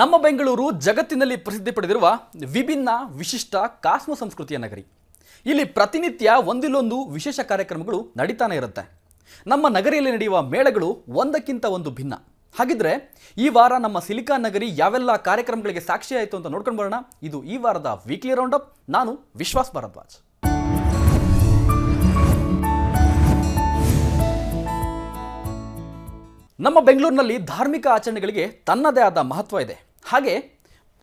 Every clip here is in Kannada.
ನಮ್ಮ ಬೆಂಗಳೂರು ಜಗತ್ತಿನಲ್ಲಿ ಪ್ರಸಿದ್ಧಿ ಪಡೆದಿರುವ ವಿಭಿನ್ನ ವಿಶಿಷ್ಟ ಕಾಸ್ಮೋ ಸಂಸ್ಕೃತಿಯ ನಗರಿ. ಇಲ್ಲಿ ಪ್ರತಿನಿತ್ಯ ಒಂದಿಲ್ಲೊಂದು ವಿಶೇಷ ಕಾರ್ಯಕ್ರಮಗಳು ನಡೀತಾನೆ ಇರುತ್ತೆ. ನಮ್ಮ ನಗರಿಯಲ್ಲಿ ನಡೆಯುವ ಮೇಳಗಳು ಒಂದಕ್ಕಿಂತ ಒಂದು ಭಿನ್ನ. ಹಾಗಿದ್ರೆ ಈ ವಾರ ನಮ್ಮ ಸಿಲಿಕಾನ್ ನಗರಿ ಯಾವೆಲ್ಲ ಕಾರ್ಯಕ್ರಮಗಳಿಗೆ ಸಾಕ್ಷಿ ಆಯಿತು ಅಂತ ನೋಡ್ಕೊಂಡು ಬರೋಣ. ಇದು ಈ ವಾರದ ವೀಕ್ಲಿ ರೌಂಡ್ ಅಪ್ ನಾನು ವಿಶ್ವಾಸ್ ಭಾರದ್ವಾಜ್. ನಮ್ಮ ಬೆಂಗಳೂರಿನಲ್ಲಿ ಧಾರ್ಮಿಕ ಆಚರಣೆಗಳಿಗೆ ತನ್ನದೇ ಆದ ಮಹತ್ವ ಇದೆ. ಹಾಗೆ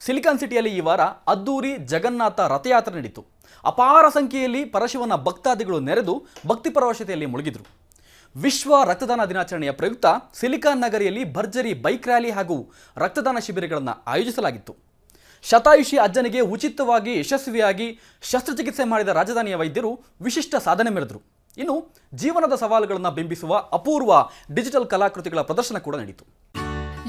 ಸಿಲಿಕಾನ್ ಸಿಟಿಯಲ್ಲಿ ಈ ವಾರ ಅದ್ದೂರಿ ಜಗನ್ನಾಥ ರಥಯಾತ್ರೆ ನಡೀತು. ಅಪಾರ ಸಂಖ್ಯೆಯಲ್ಲಿ ಪರಶಿವನ ಭಕ್ತಾದಿಗಳು ನೆರೆದು ಭಕ್ತಿ ಪರವಶತೆಯಲ್ಲಿ ಮುಳುಗಿದರು. ವಿಶ್ವ ರಕ್ತದಾನ ದಿನಾಚರಣೆಯ ಪ್ರಯುಕ್ತ ಸಿಲಿಕಾನ್ ನಗರಿಯಲ್ಲಿ ಭರ್ಜರಿ ಬೈಕ್ ರ್ಯಾಲಿ ಹಾಗೂ ರಕ್ತದಾನ ಶಿಬಿರಗಳನ್ನು ಆಯೋಜಿಸಲಾಗಿತ್ತು. ಶತಾಯುಷಿ ಅಜ್ಜನಿಗೆ ಉಚಿತವಾಗಿ ಯಶಸ್ವಿಯಾಗಿ ಶಸ್ತ್ರಚಿಕಿತ್ಸೆ ಮಾಡಿದ ರಾಜಧಾನಿಯ ವೈದ್ಯರು ವಿಶಿಷ್ಟ ಸಾಧನೆ ಮೆರೆದರು. ಇನ್ನು ಜೀವನದ ಸವಾಲುಗಳನ್ನು ಬಿಂಬಿಸುವ ಅಪೂರ್ವ ಡಿಜಿಟಲ್ ಕಲಾಕೃತಿಗಳ ಪ್ರದರ್ಶನ ಕೂಡ ನಡೆಯಿತು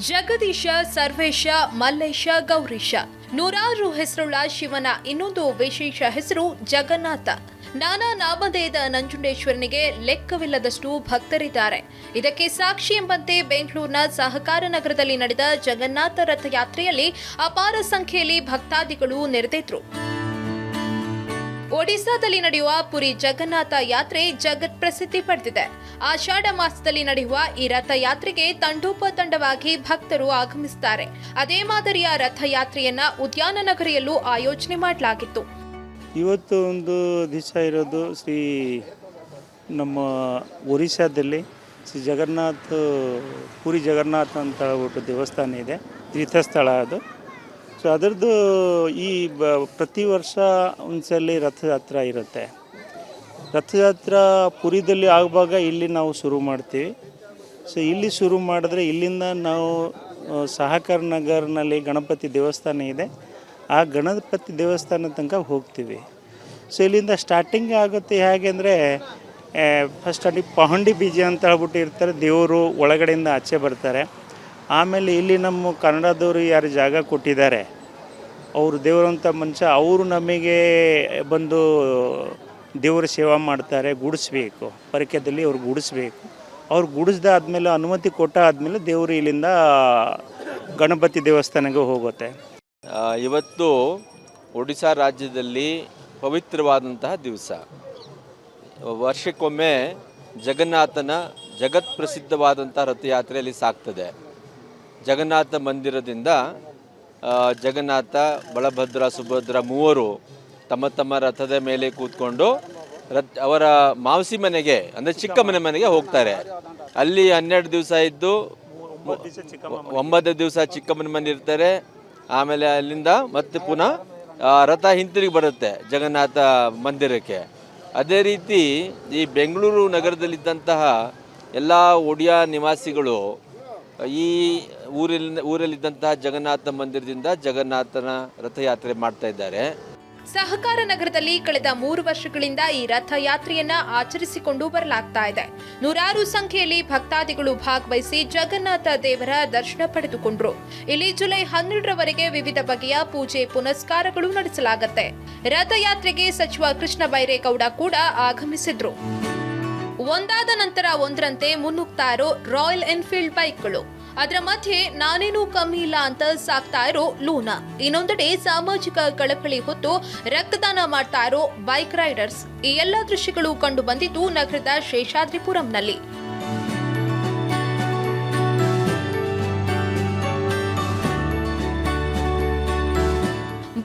ಜಗದೀಶ, ಸರ್ವೇಶ, ಮಲ್ಲೇಶ, ಗೌರೀಶ. ನೂರಾರು ಹೆಸರುಳ್ಳ ಶಿವನ ಇನ್ನೊಂದು ವಿಶೇಷ ಹೆಸರು ಜಗನ್ನಾಥ. ನಾನಾ ನಾಮಧೇಯದ ನಂಜುಂಡೇಶ್ವರನಿಗೆ ಲೆಕ್ಕವಿಲ್ಲದಷ್ಟು ಭಕ್ತರಿದ್ದಾರೆ. ಇದಕ್ಕೆ ಸಾಕ್ಷಿ ಎಂಬಂತೆ ಬೆಂಗಳೂರಿನ ಸಹಕಾರ ನಗರದಲ್ಲಿ ನಡೆದ ಜಗನ್ನಾಥ ರಥಯಾತ್ರೆಯಲ್ಲಿ ಅಪಾರ ಸಂಖ್ಯೆಯಲ್ಲಿ ಭಕ್ತಾದಿಗಳು ನೆರೆದಿದ್ರು. ಒಡಿಸಾದಲ್ಲಿ ನಡೆಯುವ ಪುರಿ ಜಗನ್ನಾಥ ಯಾತ್ರೆ ಜಗತ್ ಪ್ರಸಿದ್ಧಿ ಪಡೆದಿದೆ. ಆಷಾಢ ಮಾಸದಲ್ಲಿ ನಡೆಯುವ ಈ ರಥಯಾತ್ರೆಗೆ ತಂಡೋಪತಂಡವಾಗಿ ಭಕ್ತರು ಆಗಮಿಸುತ್ತಾರೆ. ಅದೇ ಮಾದರಿಯ ರಥಯಾತ್ರೆಯನ್ನ ಉದ್ಯಾನ ನಗರಿಯಲ್ಲೂ ಆಯೋಜನೆ ಮಾಡಲಾಗಿತ್ತು. ಇವತ್ತು ಒಂದು ದಿವಸ ಇರೋದು ಶ್ರೀ ನಮ್ಮ ಒರಿಸ್ಸಾದಲ್ಲಿ ಶ್ರೀ ಜಗನ್ನಾಥ, ಪುರಿ ಜಗನ್ನಾಥ ಅಂತ ಹೇಳ್ಬಿಟ್ಟು ದೇವಸ್ಥಾನ ಇದೆ. ತೀರ್ಥಸ್ಥಳ ಅದು. ಸೊ ಅದರದ್ದು ಈ ಬ, ಪ್ರತಿ ವರ್ಷ ಒಂದ್ಸಲಿ ರಥಯಾತ್ರೆ ಇರುತ್ತೆ. ರಥಯಾತ್ರೆ ಪುರಿದಲ್ಲಿ ಆಗುವಾಗ ಇಲ್ಲಿ ನಾವು ಶುರು ಮಾಡ್ತೀವಿ. ಸೊ ಇಲ್ಲಿ ಶುರು ಮಾಡಿದ್ರೆ ಇಲ್ಲಿಂದ ನಾವು ಸಹಕಾರ ನಗರ್ನಲ್ಲಿ ಗಣಪತಿ ದೇವಸ್ಥಾನ ಇದೆ. ಆ ಗಣಪತಿ ದೇವಸ್ಥಾನ ತನಕ ಹೋಗ್ತೀವಿ. ಸೊ ಇಲ್ಲಿಂದ ಸ್ಟಾರ್ಟಿಂಗ್ ಆಗುತ್ತೆ ಹೇಗೆ ಅಂದರೆ ಫಸ್ಟ್ ಅಲ್ಲಿ ಪಹಂಡಿ ಬೀಜ ಅಂತ ಹೇಳ್ಬಿಟ್ಟು ಇರ್ತಾರೆ, ದೇವರು ಒಳಗಡೆಯಿಂದ ಆಚೆ ಬರ್ತಾರೆ. ಆಮೇಲೆ ಇಲ್ಲಿ ನಮ್ಮ ಕನ್ನಡದವರು ಯಾರು ಜಾಗ ಕೊಟ್ಟಿದ್ದಾರೆ ಅವರು ದೇವರಂಥ ಮನುಷ್ಯ, ಅವರು ನಮಗೆ ಬಂದು ದೇವರ ಸೇವಾ ಮಾಡ್ತಾರೆ, ಗುಡಿಸ್ಬೇಕು. ಪರಿಕೆದಲ್ಲಿ ಅವ್ರು ಗುಡಿಸ್ಬೇಕು. ಅವ್ರು ಗುಡಿಸ್ದಾದ್ಮೇಲೆ ಅನುಮತಿ ಕೊಟ್ಟ ಆದಮೇಲೆ ದೇವರು ಇಲ್ಲಿಂದ ಗಣಪತಿ ದೇವಸ್ಥಾನಕ್ಕೆ ಹೋಗುತ್ತೆ. ಇವತ್ತು ಒಡಿಶಾ ರಾಜ್ಯದಲ್ಲಿ ಪವಿತ್ರವಾದಂತಹ ದಿವಸ. ವರ್ಷಕ್ಕೊಮ್ಮೆ ಜಗನ್ನಾಥನ ಜಗತ್ ಪ್ರಸಿದ್ಧವಾದಂಥ ರಥಯಾತ್ರೆಯಲ್ಲಿ ಸಾಗ್ತದೆ. ಜಗನ್ನಾಥ ಮಂದಿರದಿಂದ ಜಗನ್ನಾಥ, ಬಲಭದ್ರ, ಸುಭದ್ರ ಮೂವರು ತಮ್ಮ ತಮ್ಮ ರಥದ ಮೇಲೆ ಕೂತ್ಕೊಂಡು ರಥ, ಅವರ ಮಾವಸಿ ಮನೆಗೆ, ಅಂದರೆ ಚಿಕ್ಕ ಮನೆ ಮನೆಗೆ ಹೋಗ್ತಾರೆ. ಅಲ್ಲಿ ಹನ್ನೆರಡು ದಿವಸ ಇದ್ದು ಒಂಬತ್ತು ದಿವಸ ಚಿಕ್ಕಮ್ಮನ ಮನೆ ಇರ್ತಾರೆ. ಆಮೇಲೆ ಅಲ್ಲಿಂದ ಮತ್ತೆ ಪುನಃ ರಥ ಹಿಂತಿರುಗಿ ಬರುತ್ತೆ ಜಗನ್ನಾಥ ಮಂದಿರಕ್ಕೆ. ಅದೇ ರೀತಿ ಈ ಬೆಂಗಳೂರು ನಗರದಲ್ಲಿದ್ದಂತಹ ಎಲ್ಲ ಒಡಿಯಾ ನಿವಾಸಿಗಳು ಈ ಊರಲ್ಲಿ ಊರಲ್ಲಿದ್ದಂತಹ ಜಗನ್ನಾಥ ಮಂದಿರದಿಂದ ಜಗನ್ನಾಥನ ರಥಯಾತ್ರೆ ಮಾಡ್ತಾ ಇದ್ದಾರೆ. ಸಹಕಾರ ನಗರದಲ್ಲಿ ಕಳೆದ ಮೂರು ವರ್ಷಗಳಿಂದ ಈ ರಥಯಾತ್ರೆಯನ್ನ ಆಚರಿಸಿಕೊಂಡು ಬರಲಾಗ್ತಾ ಇದೆ. ನೂರಾರು ಸಂಖ್ಯೆಯಲ್ಲಿ ಭಕ್ತಾದಿಗಳು ಭಾಗವಹಿಸಿ ಜಗನ್ನಾಥ ದೇವರ ದರ್ಶನ ಪಡೆದುಕೊಂಡ್ರು. ಇಲ್ಲಿ ಜುಲೈ ಹನ್ನೆರಡರವರೆಗೆ ವಿವಿಧ ಬಗೆಯ ಪೂಜೆ ಪುನಸ್ಕಾರಗಳು ನಡೆಸಲಾಗುತ್ತೆ. ರಥಯಾತ್ರೆಗೆ ಸಚಿವ ಕೃಷ್ಣ ಬೈರೇಗೌಡ ಕೂಡ ಆಗಮಿಸಿದ್ರು. ಒಂದಾದ ನಂತರ ಒಂದರಂತೆ ಮುನ್ನುಗ್ತಾ ಇರೋ ರಾಯಲ್ ಎನ್ಫೀಲ್ಡ್ ಬೈಕ್ಗಳು. ಅದರ ಮಧ್ಯೆ ನಾನೇನು ಕಮ್ಮಿ ಇಲ್ಲ ಅಂತ ಸಾಕ್ತಾ ಇರೋ ಲೂನಾ. ಇನ್ನೊಂದೆಡೆ ಸಾಮಾಜಿಕ ಕಳಕಳಿ ಹೊತ್ತು ರಕ್ತದಾನ ಮಾಡ್ತಾ ಇರೋ ಬೈಕ್ ರೈಡರ್ಸ್. ಈ ಎಲ್ಲ ದೃಶ್ಯಗಳು ಕಂಡು ಬಂದಿದ್ದು ನಗರದ ಶೇಷಾದ್ರಿಪುರಂನಲ್ಲಿ.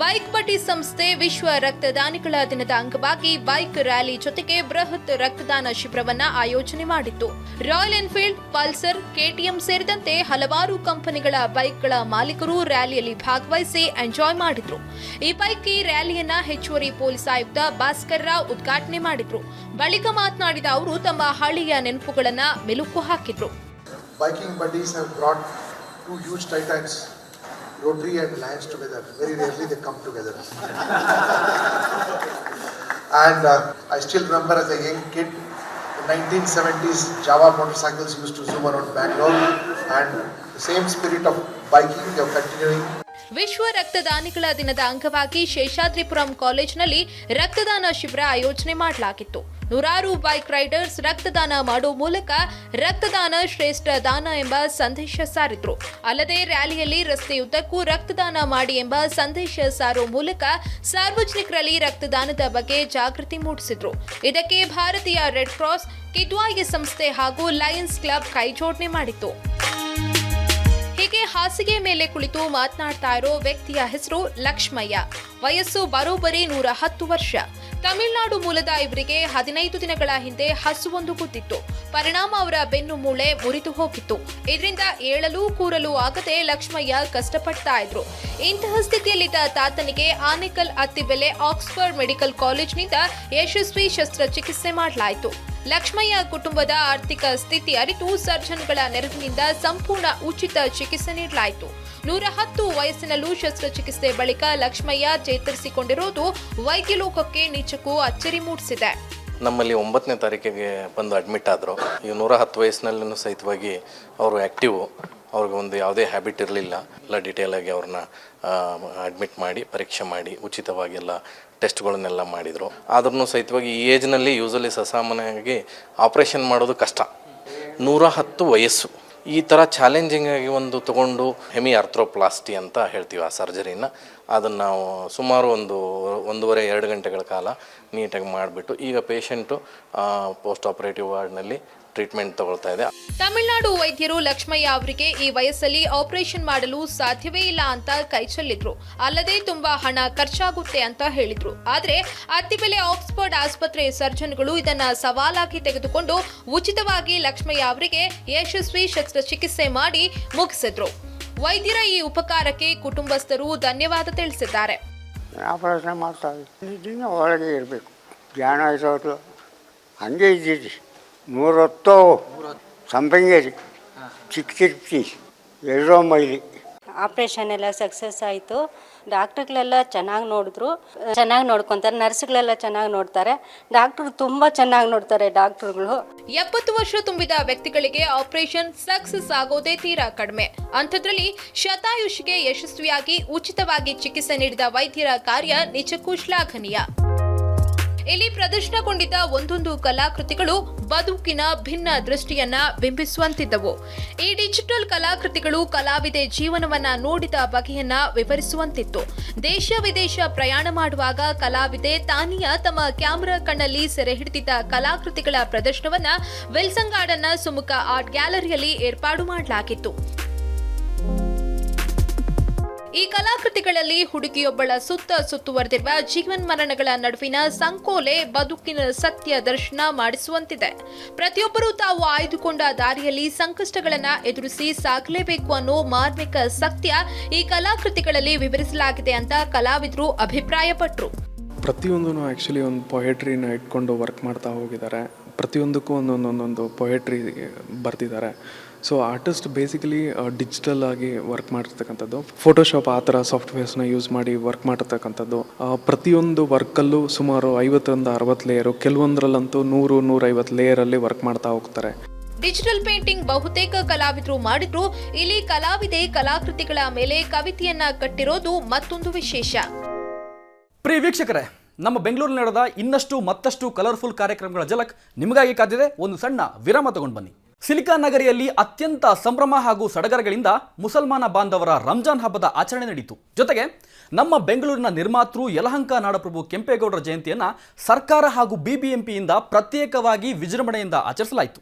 ಬೈಕ್ ಪಟ್ಟಿ ಸಂಸ್ಥೆ ವಿಶ್ವ ರಕ್ತದಾನಿಗಳ ದಿನದ ಅಂಗವಾಗಿ ಬೈಕ್ ರ್ಯಾಲಿ ಜೊತೆಗೆ ಬೃಹತ್ ರಕ್ತದಾನ ಶಿಬಿರವನ್ನ ಆಯೋಜನೆ ಮಾಡಿತ್ತು. ರಾಯಲ್ ಎನ್ಫೀಲ್ಡ್, ಪಲ್ಸರ್, ಕೆಟಿಎಂ ಸೇರಿದಂತೆ ಹಲವಾರು ಕಂಪನಿಗಳ ಬೈಕ್ಗಳ ಮಾಲೀಕರು ರ್ಯಾಲಿಯಲ್ಲಿ ಭಾಗವಹಿಸಿ ಎಂಜಾಯ್ ಮಾಡಿದ್ರು. ಈ ಪೈಕಿ ರ್ಯಾಲಿಯನ್ನ ಹೆಚ್ಚುವರಿ ಪೊಲೀಸ್ ಆಯುಕ್ತ ಭಾಸ್ಕರ್ ರಾವ್ ಉದ್ಘಾಟನೆ ಮಾಡಿದ್ರು. ಬಳಿಕ ಮಾತನಾಡಿದ ಅವರು, ತಮ್ಮ ಹಳೆಯ ನೆನಪುಗಳನ್ನ ಮೆಲುಕು ಹಾಕಿದ್ರು. Rotary and Lions together. Very rarely they come together. and uh, I still remember as a young kid, the 1970s Java motorcycles used to zoom around Bangalore and the same spirit of biking they are continuing ವಿಶ್ವ ರಕ್ತದಾನಿಗಳ ದಿನದ ಅಂಗವಾಗಿ ಶೇಷಾದ್ರಿಪುರಂ ಕಾಲೇಜಿನಲ್ಲಿ ರಕ್ತದಾನ ಶಿಬಿರ ಆಯೋಜನೆ ಮಾಡಲಾಗಿತ್ತು ನೂರಾರು ಬೈಕ್ ರೈಡರ್ಸ್ ರಕ್ತದಾನ ಮಾಡೋ ಮೂಲಕ ರಕ್ತದಾನ ಶ್ರೇಷ್ಠ ದಾನ ಎಂಬ ಸಂದೇಶ ಸಾರಿದ್ರು. ಅಲ್ಲದೆ ರ್ಯಾಲಿಯಲ್ಲಿ ರಸ್ತೆಯುದ್ದಕ್ಕೂ ರಕ್ತದಾನ ಮಾಡಿ ಎಂಬ ಸಂದೇಶ ಸಾರೋ ಮೂಲಕ ಸಾರ್ವಜನಿಕರಲ್ಲಿ ರಕ್ತದಾನದ ಬಗ್ಗೆ ಜಾಗೃತಿ ಮೂಡಿಸಿದ್ರು. ಇದಕ್ಕೆ ಭಾರತೀಯ ರೆಡ್ ಕ್ರಾಸ್, ಕಿದ್ವಾಯಿ ಸಂಸ್ಥೆ ಹಾಗೂ ಲಯನ್ಸ್ ಕ್ಲಬ್ ಕೈಜೋಡಣೆ ಮಾಡಿತ್ತು. ಹೀಗೆ ಹಾಸಿಗೆ ಮೇಲೆ ಕುಳಿತು ಮಾತನಾಡ್ತಾ ಇರೋ ವ್ಯಕ್ತಿಯ ಹೆಸರು ಲಕ್ಷ್ಮಯ್ಯ. ವಯಸ್ಸು ಬರೋಬ್ಬರಿ ನೂರ ಹತ್ತು ವರ್ಷ. ತಮಿಳುನಾಡು ಮೂಲದ ಇವರಿಗೆ ಹದಿನೈದು ದಿನಗಳ ಹಿಂದೆ ಹಸುವೊಂದು ಕೂತಿತ್ತು ಪರಿಣಾಮ ಅವರ ಬೆನ್ನು ಮೂಳೆ ಮುರಿದು ಹೋಗಿತ್ತು. ಇದರಿಂದ ಏಳಲು ಕೂರಲು ಆಗದೆ ಲಕ್ಷ್ಮಯ್ಯ ಕಷ್ಟಪಡ್ತಾ ಇದ್ರು. ಇಂತಹ ಸ್ಥಿತಿಯಲ್ಲಿದ್ದ ತಾತನಿಗೆ ಆನೇಕಲ್ ಅತ್ತಿಬೆಲೆ ಆಕ್ಸ್ಫರ್ಡ್ ಮೆಡಿಕಲ್ ಕಾಲೇಜ್ನಿಂದ ಯಶಸ್ವಿ ಶಸ್ತ್ರಚಿಕಿತ್ಸೆ ಮಾಡಲಾಯಿತು. ಲಕ್ಷ್ಮಯ್ಯ ಕುಟುಂಬದ ಆರ್ಥಿಕ ಸ್ಥಿತಿ ಅರಿತು ಸರ್ಜನ್ಗಳ ನೆರವಿನಿಂದ ಸಂಪೂರ್ಣ ಉಚಿತ ಚಿಕಿತ್ಸೆ ನೀಡಲಾಯಿತು. ನೂರ ಹತ್ತು ವಯಸ್ಸಿನಲ್ಲೂ ಶಸ್ತ್ರಚಿಕಿತ್ಸೆ ಬಳಿಕ ಲಕ್ಷ್ಮಯ್ಯ ಚೇತರಿಸಿಕೊಂಡಿರುವುದು ವೈದ್ಯ ಲೋಕಕ್ಕೆ ನಿಜಕ್ಕೂ ಅಚ್ಚರಿ ಮೂಡಿಸಿದೆ. ನಮ್ಮಲ್ಲಿ ಒಂಬತ್ತನೇ ತಾರೀಕಿಗೆ ಬಂದು ಅಡ್ಮಿಟ್ ಆದರು. ಈ ನೂರ ಹತ್ತು ವಯಸ್ಸಿನಲ್ಲೂ ಸಹಿತವಾಗಿ ಅವರು ಆ್ಯಕ್ಟಿವ್ ಅವ್ರಿಗೆ ಒಂದು ಯಾವುದೇ ಹ್ಯಾಬಿಟ್ ಇರಲಿಲ್ಲ. ಎಲ್ಲ ಡೀಟೇಲಾಗಿ ಅವ್ರನ್ನ ಅಡ್ಮಿಟ್ ಮಾಡಿ, ಪರೀಕ್ಷೆ ಮಾಡಿ, ಉಚಿತವಾಗಿ ಎಲ್ಲ ಟೆಸ್ಟ್ಗಳನ್ನೆಲ್ಲ ಮಾಡಿದರು. ಆದ್ರೂ ಸಹಿತವಾಗಿ ಈ ಏಜ್ನಲ್ಲಿ ಯೂಸಲಿ ಸಸಾಮಾನ್ಯವಾಗಿ ಆಪ್ರೇಷನ್ ಮಾಡೋದು ಕಷ್ಟ. ನೂರ ಹತ್ತು ವಯಸ್ಸು. ಈ ಥರ ಚಾಲೆಂಜಿಂಗ್ ಆಗಿ ಒಂದು ತಗೊಂಡು ಹೆಮಿ ಆರ್ಥ್ರೋಪ್ಲಾಸ್ಟಿ ಅಂತ ಹೇಳ್ತೀವಿ ಆ ಸರ್ಜರಿನ. ಅದನ್ನು ನಾವು ಸುಮಾರು ಒಂದು, ಒಂದೂವರೆ, ಎರಡು ಗಂಟೆಗಳ ಕಾಲ ನೀಟಾಗಿ ಮಾಡಿಬಿಟ್ಟು ಈಗ ಪೇಷಂಟು ಪೋಸ್ಟ್ ಆಪರೇಟಿವ್ ವಾರ್ಡ್ನಲ್ಲಿ ಟ್ರೀಟ್ಮೆಂಟ್ ತಗೊಳ್ತಾ ಇದೆ. ತಮಿಳುನಾಡು ವೈದ್ಯರು ಲಕ್ಷ್ಮಯ್ಯ ಅವರಿಗೆ ಈ ವಯಸ್ಸಲ್ಲಿ ಆಪರೇಷನ್ ಮಾಡಲು ಸಾಧ್ಯವೇ ಇಲ್ಲ ಅಂತ ಕೈಚೆಲ್ಲಿದ್ರು ಅಲ್ಲದೆ ತುಂಬಾ ಹಣ ಖರ್ಚಾಗುತ್ತೆ ಅಂತ ಹೇಳಿದ್ರು. ಆದ್ರೆ ಅತ್ತಿಬೆಲೆ ಆಕ್ಸ್ಫರ್ಡ್ ಆಸ್ಪತ್ರೆ ಸರ್ಜನ್ಗಳು ಇದನ್ನ ಸವಾಲಾಗಿ ತೆಗೆದುಕೊಂಡು ಉಚಿತವಾಗಿ ಲಕ್ಷ್ಮಯ್ಯ ಅವರಿಗೆ ಯಶಸ್ವಿ ಶಸ್ತ್ರಚಿಕಿತ್ಸೆ ಮಾಡಿ ಮುಗಿಸಿದ್ರು. ವೈದ್ಯರ ಈ ಉಪಕಾರಕ್ಕೆ ಕುಟುಂಬಸ್ಥರು ಧನ್ಯವಾದ ತಿಳಿಸಿದ್ದಾರೆ. ಆಪರೇಷನ್ ಮಾಡ್ತಾ ಇದ್ದೀನಿ. ಒಳಗೆ ಇರಬೇಕು. ಧ್ಯಾನ ಇರೋದು. ಹಂಗೆ ಇದ್ದಿದ್ದು ನೂರೊತ್ತು ಸಂಪಂಗೆ ಚಿಕ್ಕ ಚಿಕ್ಕ ಎರಡೋ ಮೈಲಿ ಆಪ್ರೇಷನ್ ಎಲ್ಲ ಸಕ್ಸಸ್ ಆಯಿತು. ಡಾಕ್ಟರ್ಗಳೆಲ್ಲ ಚೆನ್ನಾಗಿ ನೋಡಿದ್ರು. ಚೆನ್ನಾಗಿ ನೋಡ್ಕೊತಾರೆ. ನರ್ಸ್ಗಳೆಲ್ಲ ಚೆನ್ನಾಗಿ ನೋಡ್ತಾರೆ. ಡಾಕ್ಟ್ರು ತುಂಬ ಚೆನ್ನಾಗಿ ನೋಡ್ತಾರೆ ಡಾಕ್ಟರ್ಗಳು ಎಪ್ಪತ್ತು ವರ್ಷ ತುಂಬಿದ ವ್ಯಕ್ತಿಗಳಿಗೆ ಆಪರೇಷನ್ ಸಕ್ಸಸ್ ಆಗೋದೇ ತೀರಾ ಕಡಿಮೆ. ಅಂಥದ್ರಲ್ಲಿ ಶತಾಯುಷಿಗೆ ಯಶಸ್ವಿಯಾಗಿ ಉಚಿತವಾಗಿ ಚಿಕಿತ್ಸೆ ನೀಡಿದ ವೈದ್ಯರ ಕಾರ್ಯ ನಿಜಕ್ಕೂ ಶ್ಲಾಘನೀಯ. ಇಲ್ಲಿ ಪ್ರದರ್ಶನಗೊಂಡಿದ್ದ ಒಂದೊಂದು ಕಲಾಕೃತಿಗಳು ಬದುಕಿನ ಭಿನ್ನ ದೃಷ್ಟಿಯನ್ನ ಬಿಂಬಿಸುವಂತಿದ್ದವು. ಈ ಡಿಜಿಟಲ್ ಕಲಾಕೃತಿಗಳು ಕಲಾವಿದೆ ಜೀವನವನ್ನ ನೋಡಿದ ಬಗೆಯನ್ನ ವಿವರಿಸುವಂತಿತ್ತು. ದೇಶ ವಿದೇಶ ಪ್ರಯಾಣ ಮಾಡುವಾಗ ಕಲಾವಿದೆ ತಾನಿಯ ತಮ್ಮ ಕ್ಯಾಮೆರಾ ಕಣ್ಣಲ್ಲಿ ಸೆರೆ ಹಿಡಿದಿದ್ದ ಕಲಾಕೃತಿಗಳ ಪ್ರದರ್ಶನವನ್ನ ವಿಲ್ಸನ್ ಗಾರ್ಡನ್ನ ಸುಮುಖ ಆರ್ಟ್ ಗ್ಯಾಲರಿಯಲ್ಲಿ ಏರ್ಪಾಡು ಮಾಡಲಾಗಿತ್ತು. ಈ ಕಲಾಕೃತಿಗಳಲ್ಲಿ ಹುಡುಗಿಯೊಬ್ಬಳ ಸುತ್ತ ಸುತ್ತುವರೆದಿರುವ ಜೀವನ್ ಮರಣಗಳ ನಡುವಿನ ಸಂಕೋಲೆ ಬದುಕಿನ ಸತ್ಯ ದರ್ಶನ ಮಾಡಿಸುವಂತಿದೆ. ಪ್ರತಿಯೊಬ್ಬರೂ ತಾವು ಆಯ್ದುಕೊಂಡ ದಾರಿಯಲ್ಲಿ ಸಂಕಷ್ಟಗಳನ್ನು ಎದುರಿಸಿ ಸಾಗಲೇಬೇಕು ಅನ್ನೋ ಮಾರ್ಮಿಕ ಸತ್ಯ ಈ ಕಲಾಕೃತಿಗಳಲ್ಲಿ ವಿವರಿಸಲಾಗಿದೆ ಅಂತ ಕಲಾವಿದರು ಅಭಿಪ್ರಾಯಪಟ್ಟರು ಪ್ರತಿಯೊಂದೂ ಆ್ಯಕ್ಚುಲಿ ಒಂದು ಪೊಯೆಟ್ರಿನ ಇಟ್ಕೊಂಡು ವರ್ಕ್ ಮಾಡ್ತಾ ಹೋಗಿದ್ದಾರೆ. ಪ್ರತಿಯೊಂದಕ್ಕೂ ಒಂದೊಂದೊಂದೊಂದು ಪೊಯೆಟ್ರಿ ಬರೆದಿದ್ದಾರೆ ಸೊ ಆರ್ಟಿಸ್ಟ್ ಬೇಸಿಕಲಿ ಡಿಜಿಟಲ್ ಆಗಿ ವರ್ಕ್ ಮಾಡಿರ್ತಕ್ಕಂಥದ್ದು ಫೋಟೋಶಾಪ್ ಆ ಥರ ಸಾಫ್ಟ್ವೇರ್ಸ್ನ ಯೂಸ್ ಮಾಡಿ ವರ್ಕ್ ಮಾಡಿರ್ತಕ್ಕಂಥದ್ದು ಪ್ರತಿಯೊಂದು ವರ್ಕಲ್ಲೂ ಸುಮಾರು ಐವತ್ತರಿಂದ ಅರವತ್ತು ಲೇಯರು ಕೆಲವೊಂದರಲ್ಲಂತೂ ನೂರು ನೂರೈವತ್ತು ಲೇಯರಲ್ಲಿ ವರ್ಕ್ ಮಾಡ್ತಾ ಹೋಗ್ತಾರೆ. ಡಿಜಿಟಲ್ ಪೇಂಟಿಂಗ್ ಬಹುತೇಕ ಕಲಾವಿದರು ಮಾಡಿದ್ರು. ಇಲ್ಲಿ ಕಲಾವಿದೆ ಕಲಾಕೃತಿಗಳ ಮೇಲೆ ಕವಿತೆಯನ್ನ ಕಟ್ಟಿರೋದು ಮತ್ತೊಂದು ವಿಶೇಷ. ಪ್ರಿಯ ವೀಕ್ಷಕರೇ ನಮ್ಮ ಬೆಂಗಳೂರಿನಲ್ಲಿ ನಡೆದ ಇನ್ನಷ್ಟು ಮತ್ತಷ್ಟು ಕಲರ್ಫುಲ್ ಕಾರ್ಯಕ್ರಮಗಳ ಜಲಕ್ ನಿಮಗಾಗಿ ಕಾದಿದೆ ಒಂದು ಸಣ್ಣ ವಿರಾಮ ತಗೊಂಡು ಬನ್ನಿ. ಸಿಲಿಕಾನ್ ನಗರಿಯಲ್ಲಿ ಅತ್ಯಂತ ಸಂಭ್ರಮ ಹಾಗೂ ಸಡಗರಗಳಿಂದ ಮುಸಲ್ಮಾನ ಬಾಂಧವರ ರಂಜಾನ್ ಹಬ್ಬದ ಆಚರಣೆ ನಡೆಯಿತು ಜೊತೆಗೆ ನಮ್ಮ ಬೆಂಗಳೂರಿನ ನಿರ್ಮಾತೃ ಯಲಹಂಕ ನಾಡಪ್ರಭು ಕೆಂಪೇಗೌಡರ ಜಯಂತಿಯನ್ನು ಸರ್ಕಾರ ಹಾಗೂ ಬಿಬಿಎಂಪಿಯಿಂದ ಪ್ರತ್ಯೇಕವಾಗಿ ವಿಜೃಂಭಣೆಯಿಂದ ಆಚರಿಸಲಾಯಿತು.